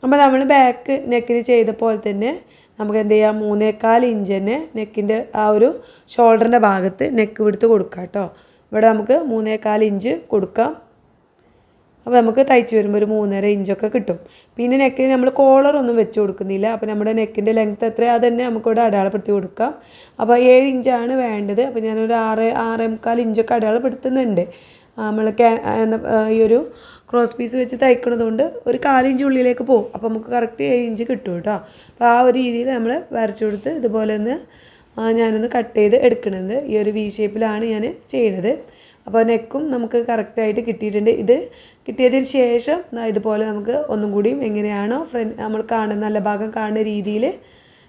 അപ്പോൾ നമ്മൾ ബാക്ക് നെക്കിന് ചെയ്ത പോലെ തന്നെ നമുക്ക് എന്ത് ചെയ്യാം? മൂന്നേക്കാൽ ഇഞ്ച് തന്നെ നെക്കിന്റെ ആ ഒരു ഷോൾഡറിന്റെ ഭാഗത്ത് നെക്ക് വിടുത്ത് കൊടുക്കാം കേട്ടോ. ഇവിടെ നമുക്ക് മൂന്നേക്കാൽ ഇഞ്ച് കൊടുക്കാം. അപ്പോൾ നമുക്ക് തയ്ച്ച് വരുമ്പോൾ ഒരു മൂന്നര ഇഞ്ചൊക്കെ കിട്ടും. പിന്നെ നെക്കിന് നമ്മൾ കോളറൊന്നും വെച്ച് കൊടുക്കുന്നില്ല. അപ്പോൾ നമ്മുടെ നെക്കിന്റെ ലെങ്ത്ത് എത്ര അത് തന്നെ നമുക്കിവിടെ അടയാളപ്പെടുത്തി കൊടുക്കാം. അപ്പോൾ ഏഴ് ഇഞ്ചാണ് വേണ്ടത്. അപ്പോൾ ഞാനൊരു ആറ് ആറേ മുക്കാൽ ഇഞ്ചൊക്കെ അടയാളപ്പെടുത്തുന്നുണ്ട്. നമ്മൾ ഈ ഒരു ക്രോസ് പീസ് വെച്ച് തയ്ക്കണത് കൊണ്ട് ഒരു കാലിഞ്ച് ഉള്ളിലേക്ക് പോകും. അപ്പോൾ നമുക്ക് കറക്റ്റ് ഏഴ് ഇഞ്ച് കിട്ടും കേട്ടോ. അപ്പോൾ ആ ഒരു രീതിയിൽ നമ്മൾ വരച്ചു കൊടുത്ത് ഇതുപോലെ ഒന്ന് ഞാനൊന്ന് കട്ട് ചെയ്ത് എടുക്കണത്. ഈ ഒരു വി ഷേപ്പിലാണ് ഞാൻ ചെയ്യണത്. അപ്പോൾ നെക്കും നമുക്ക് കറക്റ്റായിട്ട് കിട്ടിയിട്ടുണ്ട്. ഇത് കിട്ടിയതിന് ശേഷം ഇതുപോലെ നമുക്ക് ഒന്നും കൂടിയും എങ്ങനെയാണോ ഫ്രണ്ട് നമ്മൾ കാണുന്ന നല്ല ഭാഗം കാണുന്ന രീതിയിൽ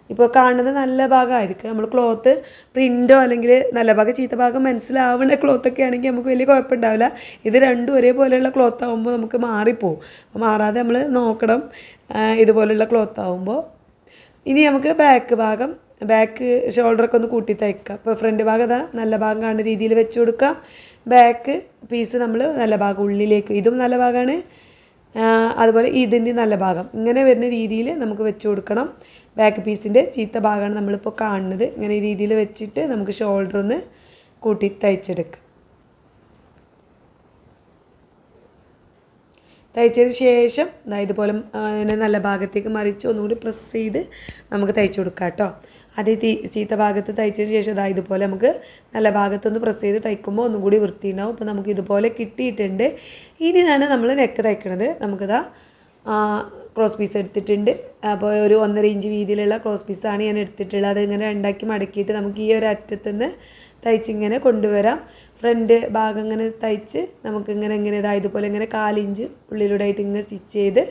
ഇപ്പോൾ കാണുന്നത് നല്ല ഭാഗമായിരിക്കും. നമ്മൾ ക്ലോത്ത് പ്രിന്റോ അല്ലെങ്കിൽ നല്ല ഭാഗം ചീത്ത ഭാഗം മനസ്സിലാവുന്ന ക്ലോത്തൊക്കെ ആണെങ്കിൽ നമുക്ക് വലിയ കുഴപ്പമുണ്ടാവില്ല. ഇത് രണ്ടും ഒരേപോലെയുള്ള ക്ലോത്ത് ആകുമ്പോൾ നമുക്ക് മാറിപ്പോവും. മാറാതെ നമ്മൾ നോക്കണം. ഇതുപോലെയുള്ള ക്ലോത്ത് ആകുമ്പോൾ ഇനി നമുക്ക് ബാക്ക് ഭാഗം ബാക്ക് ഷോൾഡറൊക്കെ ഒന്ന് കൂട്ടി തയ്ക്കാം അപ്പോൾ ഫ്രണ്ട് ഭാഗം നല്ല ഭാഗം കാണുന്ന രീതിയിൽ വെച്ച് കൊടുക്കാം. ബാക്ക് പീസ് നമ്മൾ നല്ല ഭാഗം ഉള്ളിലേക്ക് ഇതും നല്ല ഭാഗമാണ് അതുപോലെ ഇതിന്റെ നല്ല ഭാഗം. ഇങ്ങനെ വരുന്ന രീതിയിൽ നമുക്ക് വെച്ച് കൊടുക്കണം. ബാക്ക് പീസിന്റെ ചീത്ത ഭാഗമാണ് നമ്മളിപ്പോൾ കാണുന്നത്. ഇങ്ങനെ ഈ രീതിയിൽ വെച്ചിട്ട് നമുക്ക് ഷോൾഡർ ഒന്ന് കൂട്ടി തയ്ച്ചെടുക്കാം. തയ്ച്ചതിന് ശേഷം ഇതുപോലെ നല്ല ഭാഗത്തേക്ക് മറിച്ച് ഒന്നുകൂടി പ്രസ് ചെയ്ത് നമുക്ക് തയ്ച്ചു കൊടുക്കാം കേട്ടോ. അത് തീ ചീത്ത ഭാഗത്ത് തയ്ച്ചതിന് ശേഷം ദാ ഇതുപോലെ നമുക്ക് നല്ല ഭാഗത്തൊന്ന് പ്രസ് ചെയ്ത് തയ്ക്കുമ്പോൾ ഒന്നും കൂടി വൃത്തിയുണ്ടാവും. അപ്പോൾ നമുക്ക് ഇതുപോലെ കിട്ടിയിട്ടുണ്ട്. ഇനിയാണ് നമ്മൾ നെക്ക് തയ്ക്കണത്. നമുക്കിതാ ക്രോസ് പീസ് എടുത്തിട്ടുണ്ട്. അപ്പോൾ ഒരു ഒന്നര ഇഞ്ച് വീതിയിലുള്ള ക്രോസ് പീസാണ് ഞാൻ എടുത്തിട്ടുള്ളത്. അത് ഇങ്ങനെ രണ്ടാക്കി മടക്കിയിട്ട് നമുക്ക് ഈ ഒരു അറ്റത്തുനിന്ന് തയ്ച്ചിങ്ങനെ കൊണ്ടുവരാം. ഫ്രണ്ട് ഭാഗം ഇങ്ങനെ തയ്ച്ച് നമുക്കിങ്ങനെ ഇങ്ങനെ ഇതായതുപോലെ ഇങ്ങനെ കാലിഞ്ച് ഉള്ളിലൂടെ ആയിട്ട് ഇങ്ങനെ സ്റ്റിച്ച് ചെയ്ത്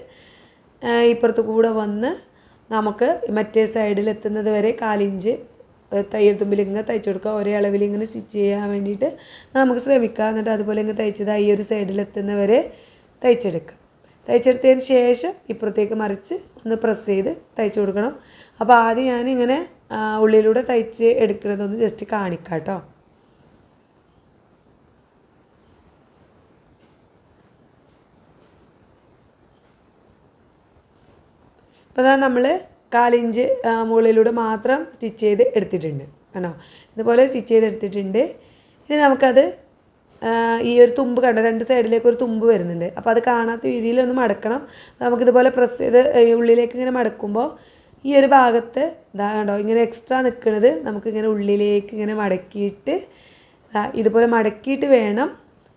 ഇപ്പുറത്ത് കൂടെ വന്ന് നമുക്ക് മറ്റേ സൈഡിൽ എത്തുന്നത് വരെ കാലിഞ്ച് തയ്യൽ തുമ്പിൽ ഇങ്ങനെ തയ്ച്ചു കൊടുക്കുക. ഒരേ അളവിൽ ഇങ്ങനെ സ്റ്റിച്ച് ചെയ്യാൻ വേണ്ടിയിട്ട് നമുക്ക് ശ്രമിക്കാം. എന്നിട്ട് അതുപോലെ ഇങ്ങനെ തയ്ച്ചത് ഈ ഒരു സൈഡിൽ എത്തുന്നവരെ തയ്ച്ചെടുക്കുക. തയ്ച്ചെടുത്തതിന് ശേഷം ഇപ്പുറത്തേക്ക് മറിച്ച് ഒന്ന് പ്രസ് ചെയ്ത് തയ്ച്ചു കൊടുക്കണം. അപ്പോൾ ആദ്യം ഞാനിങ്ങനെ ഉള്ളിലൂടെ തയ്ച്ച് എടുക്കണതൊന്ന് ജസ്റ്റ് കാണിക്കാം കേട്ടോ അപ്പോൾ അതാ നമ്മൾ കാലിഞ്ച് മുകളിലൂടെ മാത്രം സ്റ്റിച്ച് ചെയ്ത് എടുത്തിട്ടുണ്ട് ആണോ ഇതുപോലെ സ്റ്റിച്ച് ചെയ്ത് എടുത്തിട്ടുണ്ട്. ഇനി നമുക്കത് ഈ ഒരു തുമ്പ് കണ്ട? രണ്ട് സൈഡിലേക്ക് ഒരു തുമ്പ് വരുന്നുണ്ട്. അപ്പോൾ അത് കാണാത്ത രീതിയിൽ ഒന്ന് മടക്കണം. നമുക്കിതുപോലെ പ്രസ് ചെയ്ത് ഉള്ളിലേക്ക് ഇങ്ങനെ മടക്കുമ്പോൾ ഈ ഒരു ഭാഗത്ത് ഇതാ കണ്ടോ? ഇങ്ങനെ എക്സ്ട്രാ നിൽക്കുന്നത് നമുക്കിങ്ങനെ ഉള്ളിലേക്ക് ഇങ്ങനെ മടക്കിയിട്ട് ഇതുപോലെ മടക്കിയിട്ട് വേണം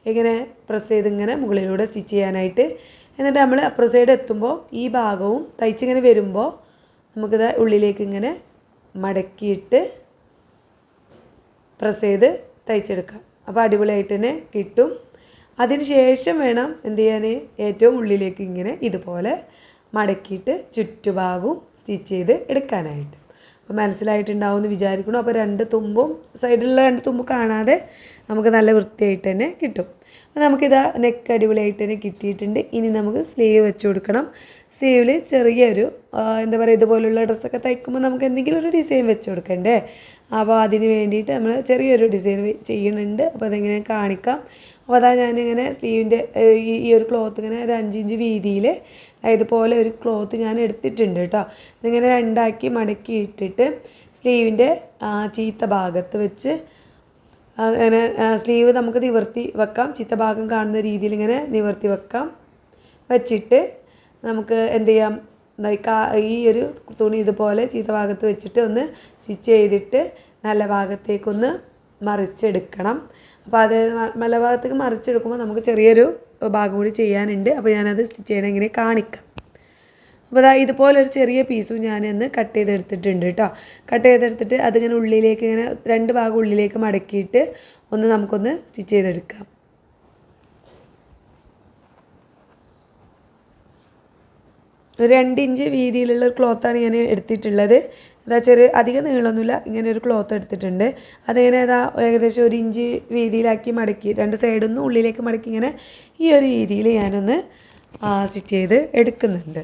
ഇങ്ങനെ പ്രസ് ചെയ്ത് ഇങ്ങനെ മുകളിലൂടെ സ്റ്റിച്ച് ചെയ്യാനായിട്ട്. എന്നിട്ട് നമ്മൾ അപ്പുറ സൈഡ് എത്തുമ്പോൾ ഈ ഭാഗവും തയ്ച്ചിങ്ങനെ വരുമ്പോൾ നമുക്കിത് ഉള്ളിലേക്ക് ഇങ്ങനെ മടക്കിയിട്ട് പ്രസ് ചെയ്ത് തയ്ച്ചെടുക്കാം. അപ്പോൾ അടിപൊളിയായിട്ട് തന്നെ കിട്ടും. അതിനുശേഷം വേണം എന്ത് ചെയ്യാൻ ഏറ്റവും ഉള്ളിലേക്ക് ഇങ്ങനെ ഇതുപോലെ മടക്കിയിട്ട് ചുറ്റുഭാഗവും സ്റ്റിച്ച് ചെയ്ത് എടുക്കാനായിട്ട്. അപ്പോൾ മനസ്സിലായിട്ടുണ്ടാവും എന്ന് വിചാരിക്കണം അപ്പോൾ രണ്ട് തുമ്പും സൈഡിലുള്ള രണ്ട് തുമ്പ് കാണാതെ നമുക്ക് നല്ല വൃത്തിയായിട്ട് തന്നെ കിട്ടും. നമുക്കിതാ നെക്ക് അടിപൊളിയായിട്ട് തന്നെ കിട്ടിയിട്ടുണ്ട്. ഇനി നമുക്ക് സ്ലീവ് വെച്ച് കൊടുക്കണം. സ്ലീവിൽ ചെറിയൊരു എന്താ പറയുക ഇതുപോലുള്ള ഡ്രസ്സൊക്കെ തയ്ക്കുമ്പോൾ നമുക്ക് എന്തെങ്കിലും ഒരു ഡിസൈൻ വെച്ച് കൊടുക്കണ്ടേ? അപ്പോൾ അതിന് വേണ്ടിയിട്ട് നമ്മൾ ചെറിയൊരു ഡിസൈൻ ചെയ്യുന്നുണ്ട് അപ്പോൾ അതെങ്ങനെ കാണിക്കാം. അപ്പോൾ അതാ ഞാനിങ്ങനെ സ്ലീവിന്റെ ഈ ഒരു ക്ലോത്ത് ഇങ്ങനെ ഒരു അഞ്ചിഞ്ച് വീതിയിൽ ഇതുപോലെ ഒരു ക്ലോത്ത് ഞാൻ എടുത്തിട്ടുണ്ട് കേട്ടോ ഇതിങ്ങനെ രണ്ടാക്കി മടക്കി ഇട്ടിട്ട് സ്ലീവിന്റെ ചീത്ത ഭാഗത്ത് വെച്ച് അങ്ങനെ സ്ലീവ് നമുക്ക് നിവർത്തി വെക്കാം. ചിത്ത ഭാഗം കാണുന്ന രീതിയിൽ ഇങ്ങനെ നിവർത്തി വെക്കാം. വെച്ചിട്ട് നമുക്ക് എന്ത് ചെയ്യാം? ഈ ഒരു തുണി ഇതുപോലെ ചീത്ത ഭാഗത്ത് വെച്ചിട്ട് ഒന്ന് സ്റ്റിച്ച് ചെയ്തിട്ട് നല്ല ഭാഗത്തേക്കൊന്ന് മറിച്ചെടുക്കണം. അപ്പോൾ അത് നല്ല ഭാഗത്തേക്ക് മറിച്ചെടുക്കുമ്പോൾ നമുക്ക് ചെറിയൊരു ഭാഗം കൂടി ചെയ്യാനുണ്ട്. അപ്പോൾ ഞാനത് സ്റ്റിച്ച് ചെയ്യണം ഇങ്ങനെ കാണിക്കാം. അപ്പോൾ അതാ ഇതുപോലെ ഒരു ചെറിയ പീസും ഞാൻ ഇന്ന് കട്ട് ചെയ്തെടുത്തിട്ടുണ്ട് കേട്ടോ കട്ട് ചെയ്തെടുത്തിട്ട് അതിങ്ങനെ ഉള്ളിലേക്ക് ഇങ്ങനെ രണ്ട് ഭാഗം ഉള്ളിലേക്ക് മടക്കിയിട്ട് ഒന്ന് നമുക്കൊന്ന് സ്റ്റിച്ച് ചെയ്തെടുക്കാം. ഒരു രണ്ട് ഇഞ്ച് വീതിയിലുള്ള ഒരു ക്ലോത്താണ് ഞാൻ എടുത്തിട്ടുള്ളത്. എന്താ ചെറിയ അധികം നീളമൊന്നുമില്ല ഇങ്ങനെ ഒരു ക്ലോത്ത് എടുത്തിട്ടുണ്ട്. അതിങ്ങനെ ഏതാ ഏകദേശം ഒരു ഇഞ്ച് വീതിയിലാക്കി മടക്കി രണ്ട് സൈഡിൽ നിന്ന് ഉള്ളിലേക്ക് മടക്കി ഇങ്ങനെ ഈ ഒരു രീതിയിൽ ഞാനൊന്ന് സ്റ്റിച്ച് ചെയ്ത് എടുക്കുന്നുണ്ട്.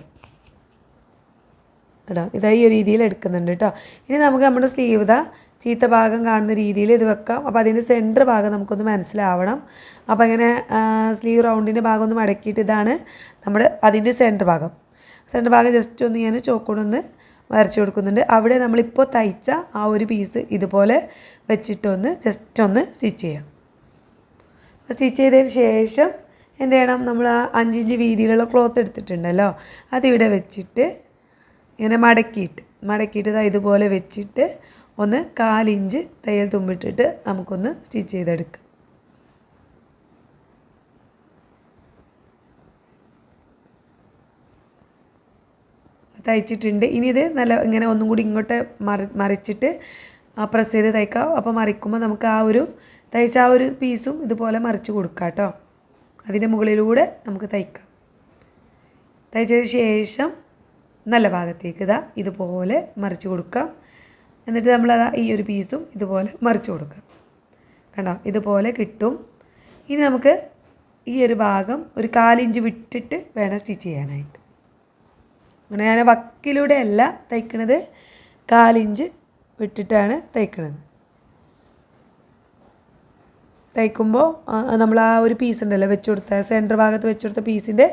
കേട്ടോ ഇതാ ഈ രീതിയിൽ എടുക്കുന്നുണ്ട് കേട്ടോ ഇനി നമുക്ക് നമ്മുടെ സ്ലീവ് ഇതാ ചീത്ത ഭാഗം കാണുന്ന രീതിയിൽ ഇത് വെക്കാം. അപ്പോൾ അതിന്റെ സെന്റർ ഭാഗം നമുക്കൊന്ന് മനസ്സിലാവണം. അപ്പോൾ അങ്ങനെ സ്ലീവ് റൗണ്ടിന്റെ ഭാഗം ഒന്ന് മടക്കിയിട്ട് ഇതാണ് നമ്മുടെ അതിന്റെ സെന്റർ ഭാഗം. സെന്റർ ഭാഗം ജസ്റ്റ് ഒന്ന് ഞാൻ ചോക്കോടൊന്ന് വരച്ച് കൊടുക്കുന്നുണ്ട്. അവിടെ നമ്മളിപ്പോൾ തയ്ച്ച ആ ഒരു പീസ് ഇതുപോലെ വെച്ചിട്ടൊന്ന് ജസ്റ്റ് ഒന്ന് സ്റ്റിച്ച് ചെയ്യാം. സ്റ്റിച്ച് ചെയ്തതിന് ശേഷം എന്ത് ചെയ്യണം? നമ്മൾ ആ അഞ്ചിഞ്ച് വീതിയിലുള്ള ക്ലോത്ത് എടുത്തിട്ടുണ്ടല്ലോ. അതിവിടെ വെച്ചിട്ട് ഇങ്ങനെ മടക്കിയിട്ട് മടക്കിയിട്ട് ദാ ഇതുപോലെ വെച്ചിട്ട് ഒന്ന് കാലിഞ്ച് തയ്യൽ തുമ്പിട്ടിട്ട് നമുക്കൊന്ന് സ്റ്റിച്ച് ചെയ്തെടുക്കാം. തയ്ച്ചിട്ടുണ്ട്. ഇനി ഇത് നല്ല ഇങ്ങനെ ഒന്നും കൂടി ഇങ്ങോട്ട് മറി മറിച്ചിട്ട് പ്രസ് ചെയ്ത് തയ്ക്കാം. അപ്പോൾ മറിക്കുമ്പോൾ നമുക്ക് ആ ഒരു തയ്ച്ച ആ ഒരു പീസും ഇതുപോലെ മറിച്ച് കൊടുക്കാം കേട്ടോ അതിന്റെ മുകളിലൂടെ നമുക്ക് തയ്ക്കാം. തയ്ച്ചതിന് ശേഷം നല്ല ഭാഗത്തേക്ക് ഇതാ ഇതുപോലെ മറിച്ച് കൊടുക്കാം എന്നിട്ട് നമ്മൾ അതാ ഈ ഒരു പീസും ഇതുപോലെ മറിച്ച് കൊടുക്കാം കണ്ടോ? ഇതുപോലെ കിട്ടും. ഇനി നമുക്ക് ഈ ഒരു ഭാഗം ഒരു കാലിഞ്ച് വിട്ടിട്ട് വേണം സ്റ്റിച്ച് ചെയ്യാനായിട്ട്. അങ്ങനെ ഞാൻ വക്കിലൂടെ അല്ല തയ്ക്കണത് കാലിഞ്ച് വിട്ടിട്ടാണ് തയ്ക്കണത്. തയ്ക്കുമ്പോൾ നമ്മൾ ആ ഒരു പീസ് ഉണ്ടല്ലോ വെച്ച് കൊടുത്ത സെന്റർ ഭാഗത്ത് വെച്ച് കൊടുത്ത പീസിന്റെ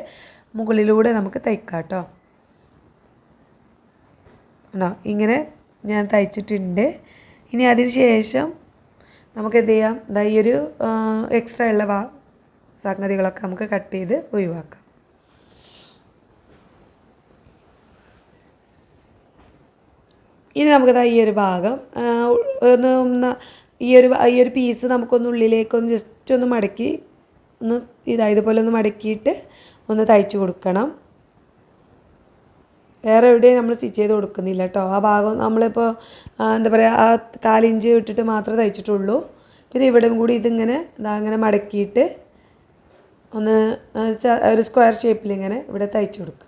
മുകളിലൂടെ നമുക്ക് തയ്ക്കാം കേട്ടോ. ആണോ ഇങ്ങനെ ഞാൻ തയ്ച്ചിട്ടുണ്ട്. ഇനി അതിന് ശേഷം നമുക്ക് എന്ത് ചെയ്യാം? ദാ ഈ ഒരു എക്സ്ട്രാ ഉള്ള വാ സംഗതികളൊക്കെ നമുക്ക് കട്ട് ചെയ്ത് ഒഴിവാക്കാം. ഇനി നമുക്കത് ഈ ഒരു ഭാഗം ഒന്ന് ഒന്ന് ഈ ഒരു ഈ ഒരു പീസ് നമുക്കൊന്ന് ഉള്ളിലേക്കൊന്ന് ജസ്റ്റ് ഒന്ന് മടക്കി ഒന്ന് ഇതാ ഇതുപോലെ ഒന്ന് മടക്കിയിട്ട് ഒന്ന് തയ്ച്ചു കൊടുക്കണം. വേറെ എവിടെയും നമ്മൾ സ്റ്റിച്ച് ചെയ്ത് കൊടുക്കുന്നില്ല കേട്ടോ. ആ ഭാഗം നമ്മളിപ്പോൾ എന്താ പറയുക ആ കാലിഞ്ച് ഇട്ടിട്ട് മാത്രമേ തയ്ച്ചിട്ടുള്ളൂ. പിന്നെ ഇവിടെയും കൂടി ഇതിങ്ങനെ ഇതാ അങ്ങനെ മടക്കിയിട്ട് ഒന്ന് ഒരു സ്ക്വയർ ഷേപ്പിൽ ഇങ്ങനെ ഇവിടെ തയ്ച്ചു കൊടുക്കുക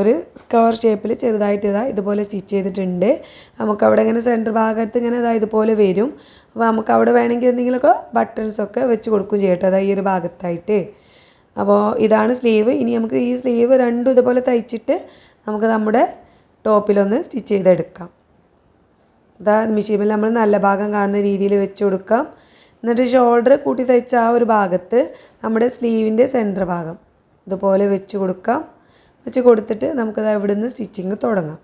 ഒരു സ്ക്വയർ ഷേപ്പിൽ ചെറുതായിട്ട് ഇതാ ഇതുപോലെ സ്റ്റിച്ച് ചെയ്തിട്ടുണ്ട്. നമുക്ക് അവിടെ ഇങ്ങനെ സെന്റർ ഭാഗത്ത് ഇങ്ങനെ ഇതാ ഇതുപോലെ വരും. അപ്പോൾ നമുക്ക് അവിടെ വേണമെങ്കിൽ എന്തെങ്കിലുമൊക്കെ ബട്ടൺസൊക്കെ വെച്ച് കൊടുക്കും ചെയ്യട്ടെ അതാ ഈ ഒരു ഭാഗത്തായിട്ട്. അപ്പോൾ ഇതാണ് സ്ലീവ് ഇനി നമുക്ക് ഈ സ്ലീവ് രണ്ടും ഇതുപോലെ തയ്ച്ചിട്ട് നമുക്ക് നമ്മുടെ ടോപ്പിലൊന്ന് സ്റ്റിച്ച് ചെയ്തെടുക്കാം. ഇതാ മിഷീമിൽ നമ്മൾ നല്ല ഭാഗം കാണുന്ന രീതിയിൽ വെച്ച് കൊടുക്കാം. എന്നിട്ട് ഷോൾഡർ കൂട്ടി തയ്ച്ച ആ ഒരു ഭാഗത്ത് നമ്മുടെ സ്ലീവിന്റെ സെന്റർ ഭാഗം ഇതുപോലെ വെച്ച് കൊടുക്കാം. വെച്ച് കൊടുത്തിട്ട് നമുക്കത് അവിടെ നിന്ന് സ്റ്റിച്ചിങ് തുടങ്ങാം.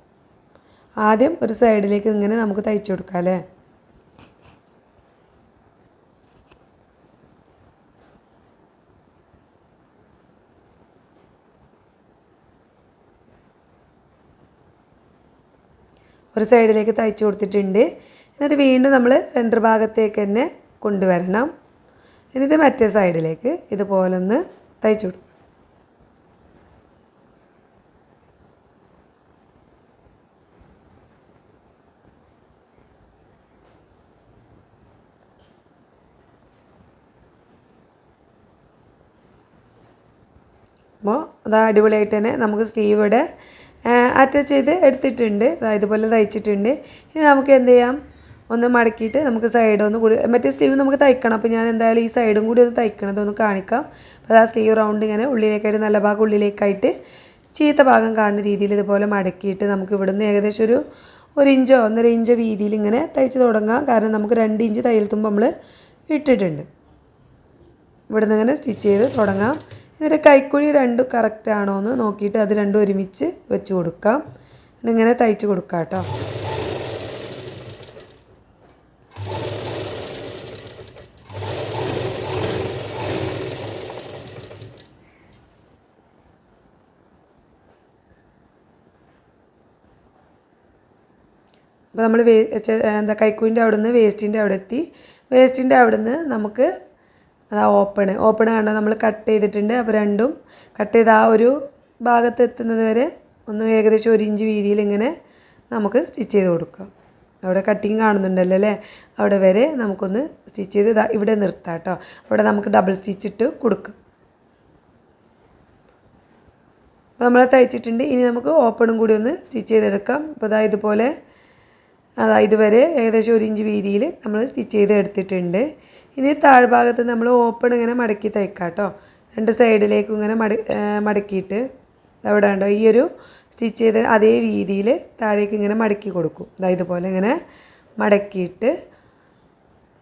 ആദ്യം ഒരു സൈഡിലേക്ക് ഇങ്ങനെ നമുക്ക് തയ്ച്ചു കൊടുക്കാം അല്ലേ? ഒരു സൈഡിലേക്ക് തയ്ച്ചു കൊടുത്തിട്ടുണ്ട്. എന്നിട്ട് വീണ്ടും നമ്മൾ സെന്റർ ഭാഗത്തേക്ക് തന്നെ കൊണ്ടുവരണം. എന്നിട്ട് മറ്റേ സൈഡിലേക്ക് ഇതുപോലൊന്ന് തയ്ച്ചു കൊടുക്കും അപ്പോൾ അത് അടിപൊളിയായിട്ട് തന്നെ നമുക്ക് സ്ലീവ് ഇവിടെ അറ്റാച്ച് ചെയ്ത് എടുത്തിട്ടുണ്ട്. ഇതുപോലെ തയ്ച്ചിട്ടുണ്ട്. ഇനി നമുക്ക് എന്ത് ചെയ്യാം? ഒന്ന് മടക്കിയിട്ട് നമുക്ക് സൈഡ് ഒന്ന് കൂടി മറ്റേ സ്ലീവ് നമുക്ക് തയ്ക്കണം. അപ്പോൾ ഞാൻ എന്തായാലും ഈ സൈഡും കൂടി ഒന്ന് തയ്ക്കണത് ഒന്ന് കാണിക്കാം. അപ്പോൾ ആ സ്ലീവ് റൗണ്ട് ഇങ്ങനെ ഉള്ളിലേക്കായിട്ട് നല്ല ഭാഗം ഉള്ളിലേക്കായിട്ട് ചീത്ത ഭാഗം കാണുന്ന രീതിയിൽ ഇതുപോലെ മടക്കിയിട്ട് നമുക്ക് ഇവിടുന്ന് ഏകദേശം ഒരു ഒരു ഇഞ്ചോ ഒന്നര ഇഞ്ചോ വീതിയിൽ ഇങ്ങനെ തയ്ച്ച് തുടങ്ങാം. കാരണം നമുക്ക് രണ്ട് ഇഞ്ച് തയ്യൽ തുമ്പ് നമ്മൾ ഇട്ടിട്ടുണ്ട്. ഇവിടുന്ന് ഇങ്ങനെ സ്റ്റിച്ച് ചെയ്ത് തുടങ്ങാം. എന്നിട്ട് കൈക്കുഴി രണ്ടും കറക്റ്റ് ആണോ എന്ന് നോക്കിയിട്ട് അത് രണ്ടും ഒരുമിച്ച് വെച്ച് കൊടുക്കാം. ഇങ്ങനെ തയ്ച്ച് കൊടുക്കാം കേട്ടോ. അപ്പോൾ നമ്മൾ വേ എന്താ കൈക്കൂന്റെ അവിടെ നിന്ന് വേസ്റ്റിന്റെ അവിടെ എത്തി വേസ്റ്റിന്റെ അവിടെ നിന്ന് നമുക്ക് അതാ ഓപ്പണ് ഓപ്പണ് കണ്ടോ? നമ്മൾ കട്ട് ചെയ്തിട്ടുണ്ട്. അപ്പോൾ രണ്ടും കട്ട് ചെയ്ത് ആ ഒരു ഭാഗത്ത് എത്തുന്നത് വരെ ഒന്ന് ഏകദേശം ഒരു ഇഞ്ച് വീതിയിൽ ഇങ്ങനെ നമുക്ക് സ്റ്റിച്ച് ചെയ്ത് കൊടുക്കാം. അവിടെ കട്ടിങ് കാണുന്നുണ്ടല്ലോ അല്ലേ? അവിടെ വരെ നമുക്കൊന്ന് സ്റ്റിച്ച് ചെയ്ത് ഇവിടെ നിർത്താം കേട്ടോ. അവിടെ നമുക്ക് ഡബിൾ സ്റ്റിച്ച് ഇട്ട് കൊടുക്കും. അപ്പോൾ നമ്മൾ തയ്ച്ചിട്ടുണ്ട്. ഇനി നമുക്ക് ഓപ്പണും കൂടി ഒന്ന് സ്റ്റിച്ച് ചെയ്തെടുക്കാം. അപ്പോൾ അതാ ഇതുപോലെ അതാ ഇതുവരെ ഏകദേശം ഒരു ഇഞ്ച് വീതിയിൽ നമ്മൾ സ്റ്റിച്ച് ചെയ്ത് എടുത്തിട്ടുണ്ട്. ഇനി താഴ്ഭാഗത്ത് നമ്മൾ ഓപ്പൺ ഇങ്ങനെ മടക്കി തയ്ക്കാം കേട്ടോ രണ്ട് സൈഡിലേക്കും ഇങ്ങനെ മട മടക്കിയിട്ട് അവിടെ ഉണ്ടോ ഈ ഒരു സ്റ്റിച്ച് ചെയ്ത അതേ രീതിയിൽ താഴേക്ക് ഇങ്ങനെ മടക്കി കൊടുക്കും. അതായത് ഇതുപോലെ ഇങ്ങനെ മടക്കിയിട്ട്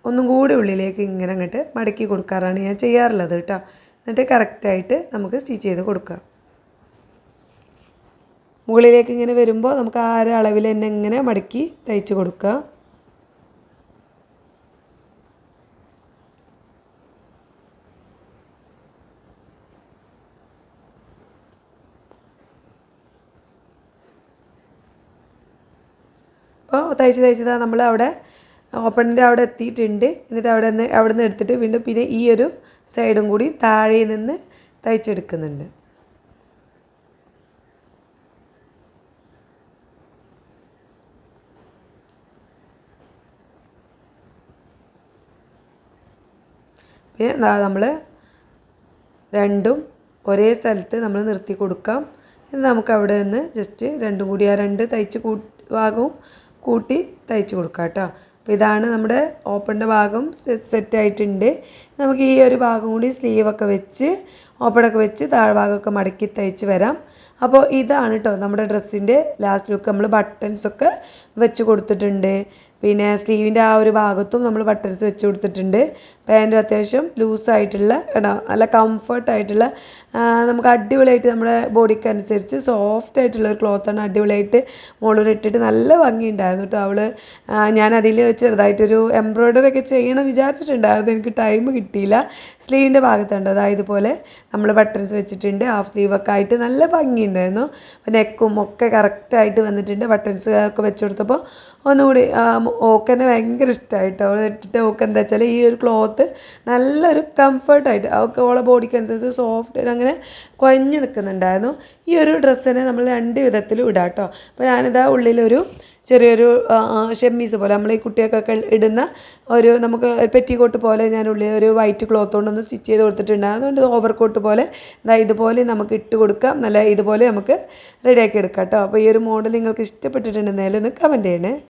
ഒന്നും കൂടി ഉള്ളിലേക്ക് ഇങ്ങനെ അങ്ങോട്ട് മടക്കി കൊടുക്കാറാണ് ഞാൻ ചെയ്യാറുള്ളത് കേട്ടോ എന്നിട്ട് കറക്റ്റായിട്ട് നമുക്ക് സ്റ്റിച്ച് ചെയ്ത് കൊടുക്കാം. മുകളിലേക്ക് ഇങ്ങനെ വരുമ്പോൾ നമുക്ക് ആ ഒരു അളവിൽ തന്നെ ഇങ്ങനെ മടക്കി തയ്ച്ച് കൊടുക്കുക അപ്പോൾ തയ്ച്ച് തയ്ച്ചതാ നമ്മൾ അവിടെ ഓപ്പണിന്റെ അവിടെ എത്തിയിട്ടുണ്ട്. എന്നിട്ട് അവിടെ നിന്ന് അവിടെ നിന്ന് എടുത്തിട്ട് വീണ്ടും പിന്നെ ഈ ഒരു സൈഡും കൂടി താഴെ നിന്ന് തയ്ച്ചെടുക്കുന്നുണ്ട്. പിന്നെ എന്താ നമ്മൾ രണ്ടും ഒരേ സ്ഥലത്ത് നമ്മൾ നിർത്തി കൊടുക്കാം. നമുക്ക് അവിടെ നിന്ന് ജസ്റ്റ് രണ്ടും കൂടി ആ രണ്ട് തയ്ച്ച് കൂ ഭാഗവും കൂട്ടി തയ്ച്ച് കൊടുക്കാം കേട്ടോ. അപ്പോൾ ഇതാണ് നമ്മുടെ ഓപ്പണിന്റെ ഭാഗം സെറ്റ് ആയിട്ടുണ്ട് നമുക്ക് ഈ ഒരു ഭാഗം കൂടി സ്ലീവൊക്കെ വെച്ച് ഓപ്പണൊക്കെ വെച്ച് താഴ്ഭാഗമൊക്കെ മടക്കി തയ്ച്ച് വരാം. അപ്പോൾ ഇതാണ് കേട്ടോ നമ്മുടെ ഡ്രസ്സിന്റെ ലാസ്റ്റ് ലുക്ക്. നമ്മൾ ബട്ടൺസൊക്കെ വെച്ച് കൊടുത്തിട്ടുണ്ട്. പിന്നെ സ്ലീവിന്റെ ആ ഒരു ഭാഗത്തും നമ്മൾ ബട്ടൺസ് വെച്ച് കൊടുത്തിട്ടുണ്ട്. പാന്റും അത്യാവശ്യം ലൂസായിട്ടുള്ള നല്ല കംഫർട്ടായിട്ടുള്ള നമുക്ക് അടിപൊളിയായിട്ട് നമ്മുടെ ബോഡിക്ക് അനുസരിച്ച് സോഫ്റ്റ് ആയിട്ടുള്ള ഒരു ക്ലോത്താണ് അടിപൊളിയായിട്ട് മോളൂർ ഇട്ടിട്ട് നല്ല ഭംഗിയുണ്ടായിരുന്നു കേട്ടോ അവൾ ഞാൻ അതിൽ ചെറുതായിട്ടൊരു എംബ്രോയ്ഡറി ഒക്കെ ചെയ്യണം വിചാരിച്ചിട്ടുണ്ടായിരുന്നു. എനിക്ക് ടൈം കിട്ടിയില്ല. സ്ലീവിന്റെ ഭാഗത്തുണ്ട്. അതായത് ഇതുപോലെ നമ്മൾ ബട്ടൺസ് വെച്ചിട്ടുണ്ട്. ഹാഫ് സ്ലീവൊക്കെ ആയിട്ട് നല്ല ഭംഗിയുണ്ടായിരുന്നു. നെക്കും ഒക്കെ കറക്റ്റായിട്ട് വന്നിട്ടുണ്ട്. ബട്ടൺസ് ഒക്കെ വെച്ച് കൊടുത്തപ്പോൾ ഒന്നുകൂടി ഓക്കെന്നെ ഭയങ്കര ഇഷ്ടമായിട്ടോ ഇട്ടിട്ട് ഓക്കെ എന്താ വെച്ചാൽ ഈ ഒരു ക്ലോത്ത് നല്ലൊരു കംഫർട്ടായിട്ട് അവൾക്ക് ഓളെ ബോഡിക്ക് അനുസരിച്ച് സോഫ്റ്റ് അങ്ങനെ കുഴഞ്ഞ് നിൽക്കുന്നുണ്ടായിരുന്നു ഈ ഒരു ഡ്രസ്സിനെ നമ്മൾ രണ്ട് വിധത്തിലും ഇടാം കേട്ടോ അപ്പോൾ ഞാനിതാ ഉള്ളിലൊരു ചെറിയൊരു ഷെമ്മീസ് പോലെ നമ്മൾ ഈ കുട്ടികൾക്കൊക്കെ ഇടുന്ന ഒരു നമുക്ക് പെറ്റിക്കോട്ട് പോലെ ഞാൻ ഉള്ളിൽ ഒരു വൈറ്റ് ക്ലോത്ത് കൊണ്ടൊന്ന് സ്റ്റിച്ച് ചെയ്ത് കൊടുത്തിട്ടുണ്ടായിരുന്നു. അതുകൊണ്ട് ഓവർ കോട്ട് പോലെ ഇതാ ഇതുപോലെ നമുക്ക് ഇട്ട് കൊടുക്കാം. നല്ല ഇതുപോലെ നമുക്ക് റെഡിയാക്കി എടുക്കാം കേട്ടോ. അപ്പോൾ ഈ ഒരു മോഡൽ നിങ്ങൾക്ക് ഇഷ്ടപ്പെട്ടിട്ടുണ്ടെന്നേലും ഒന്ന് കമന്റ് ചെയ്യണേ.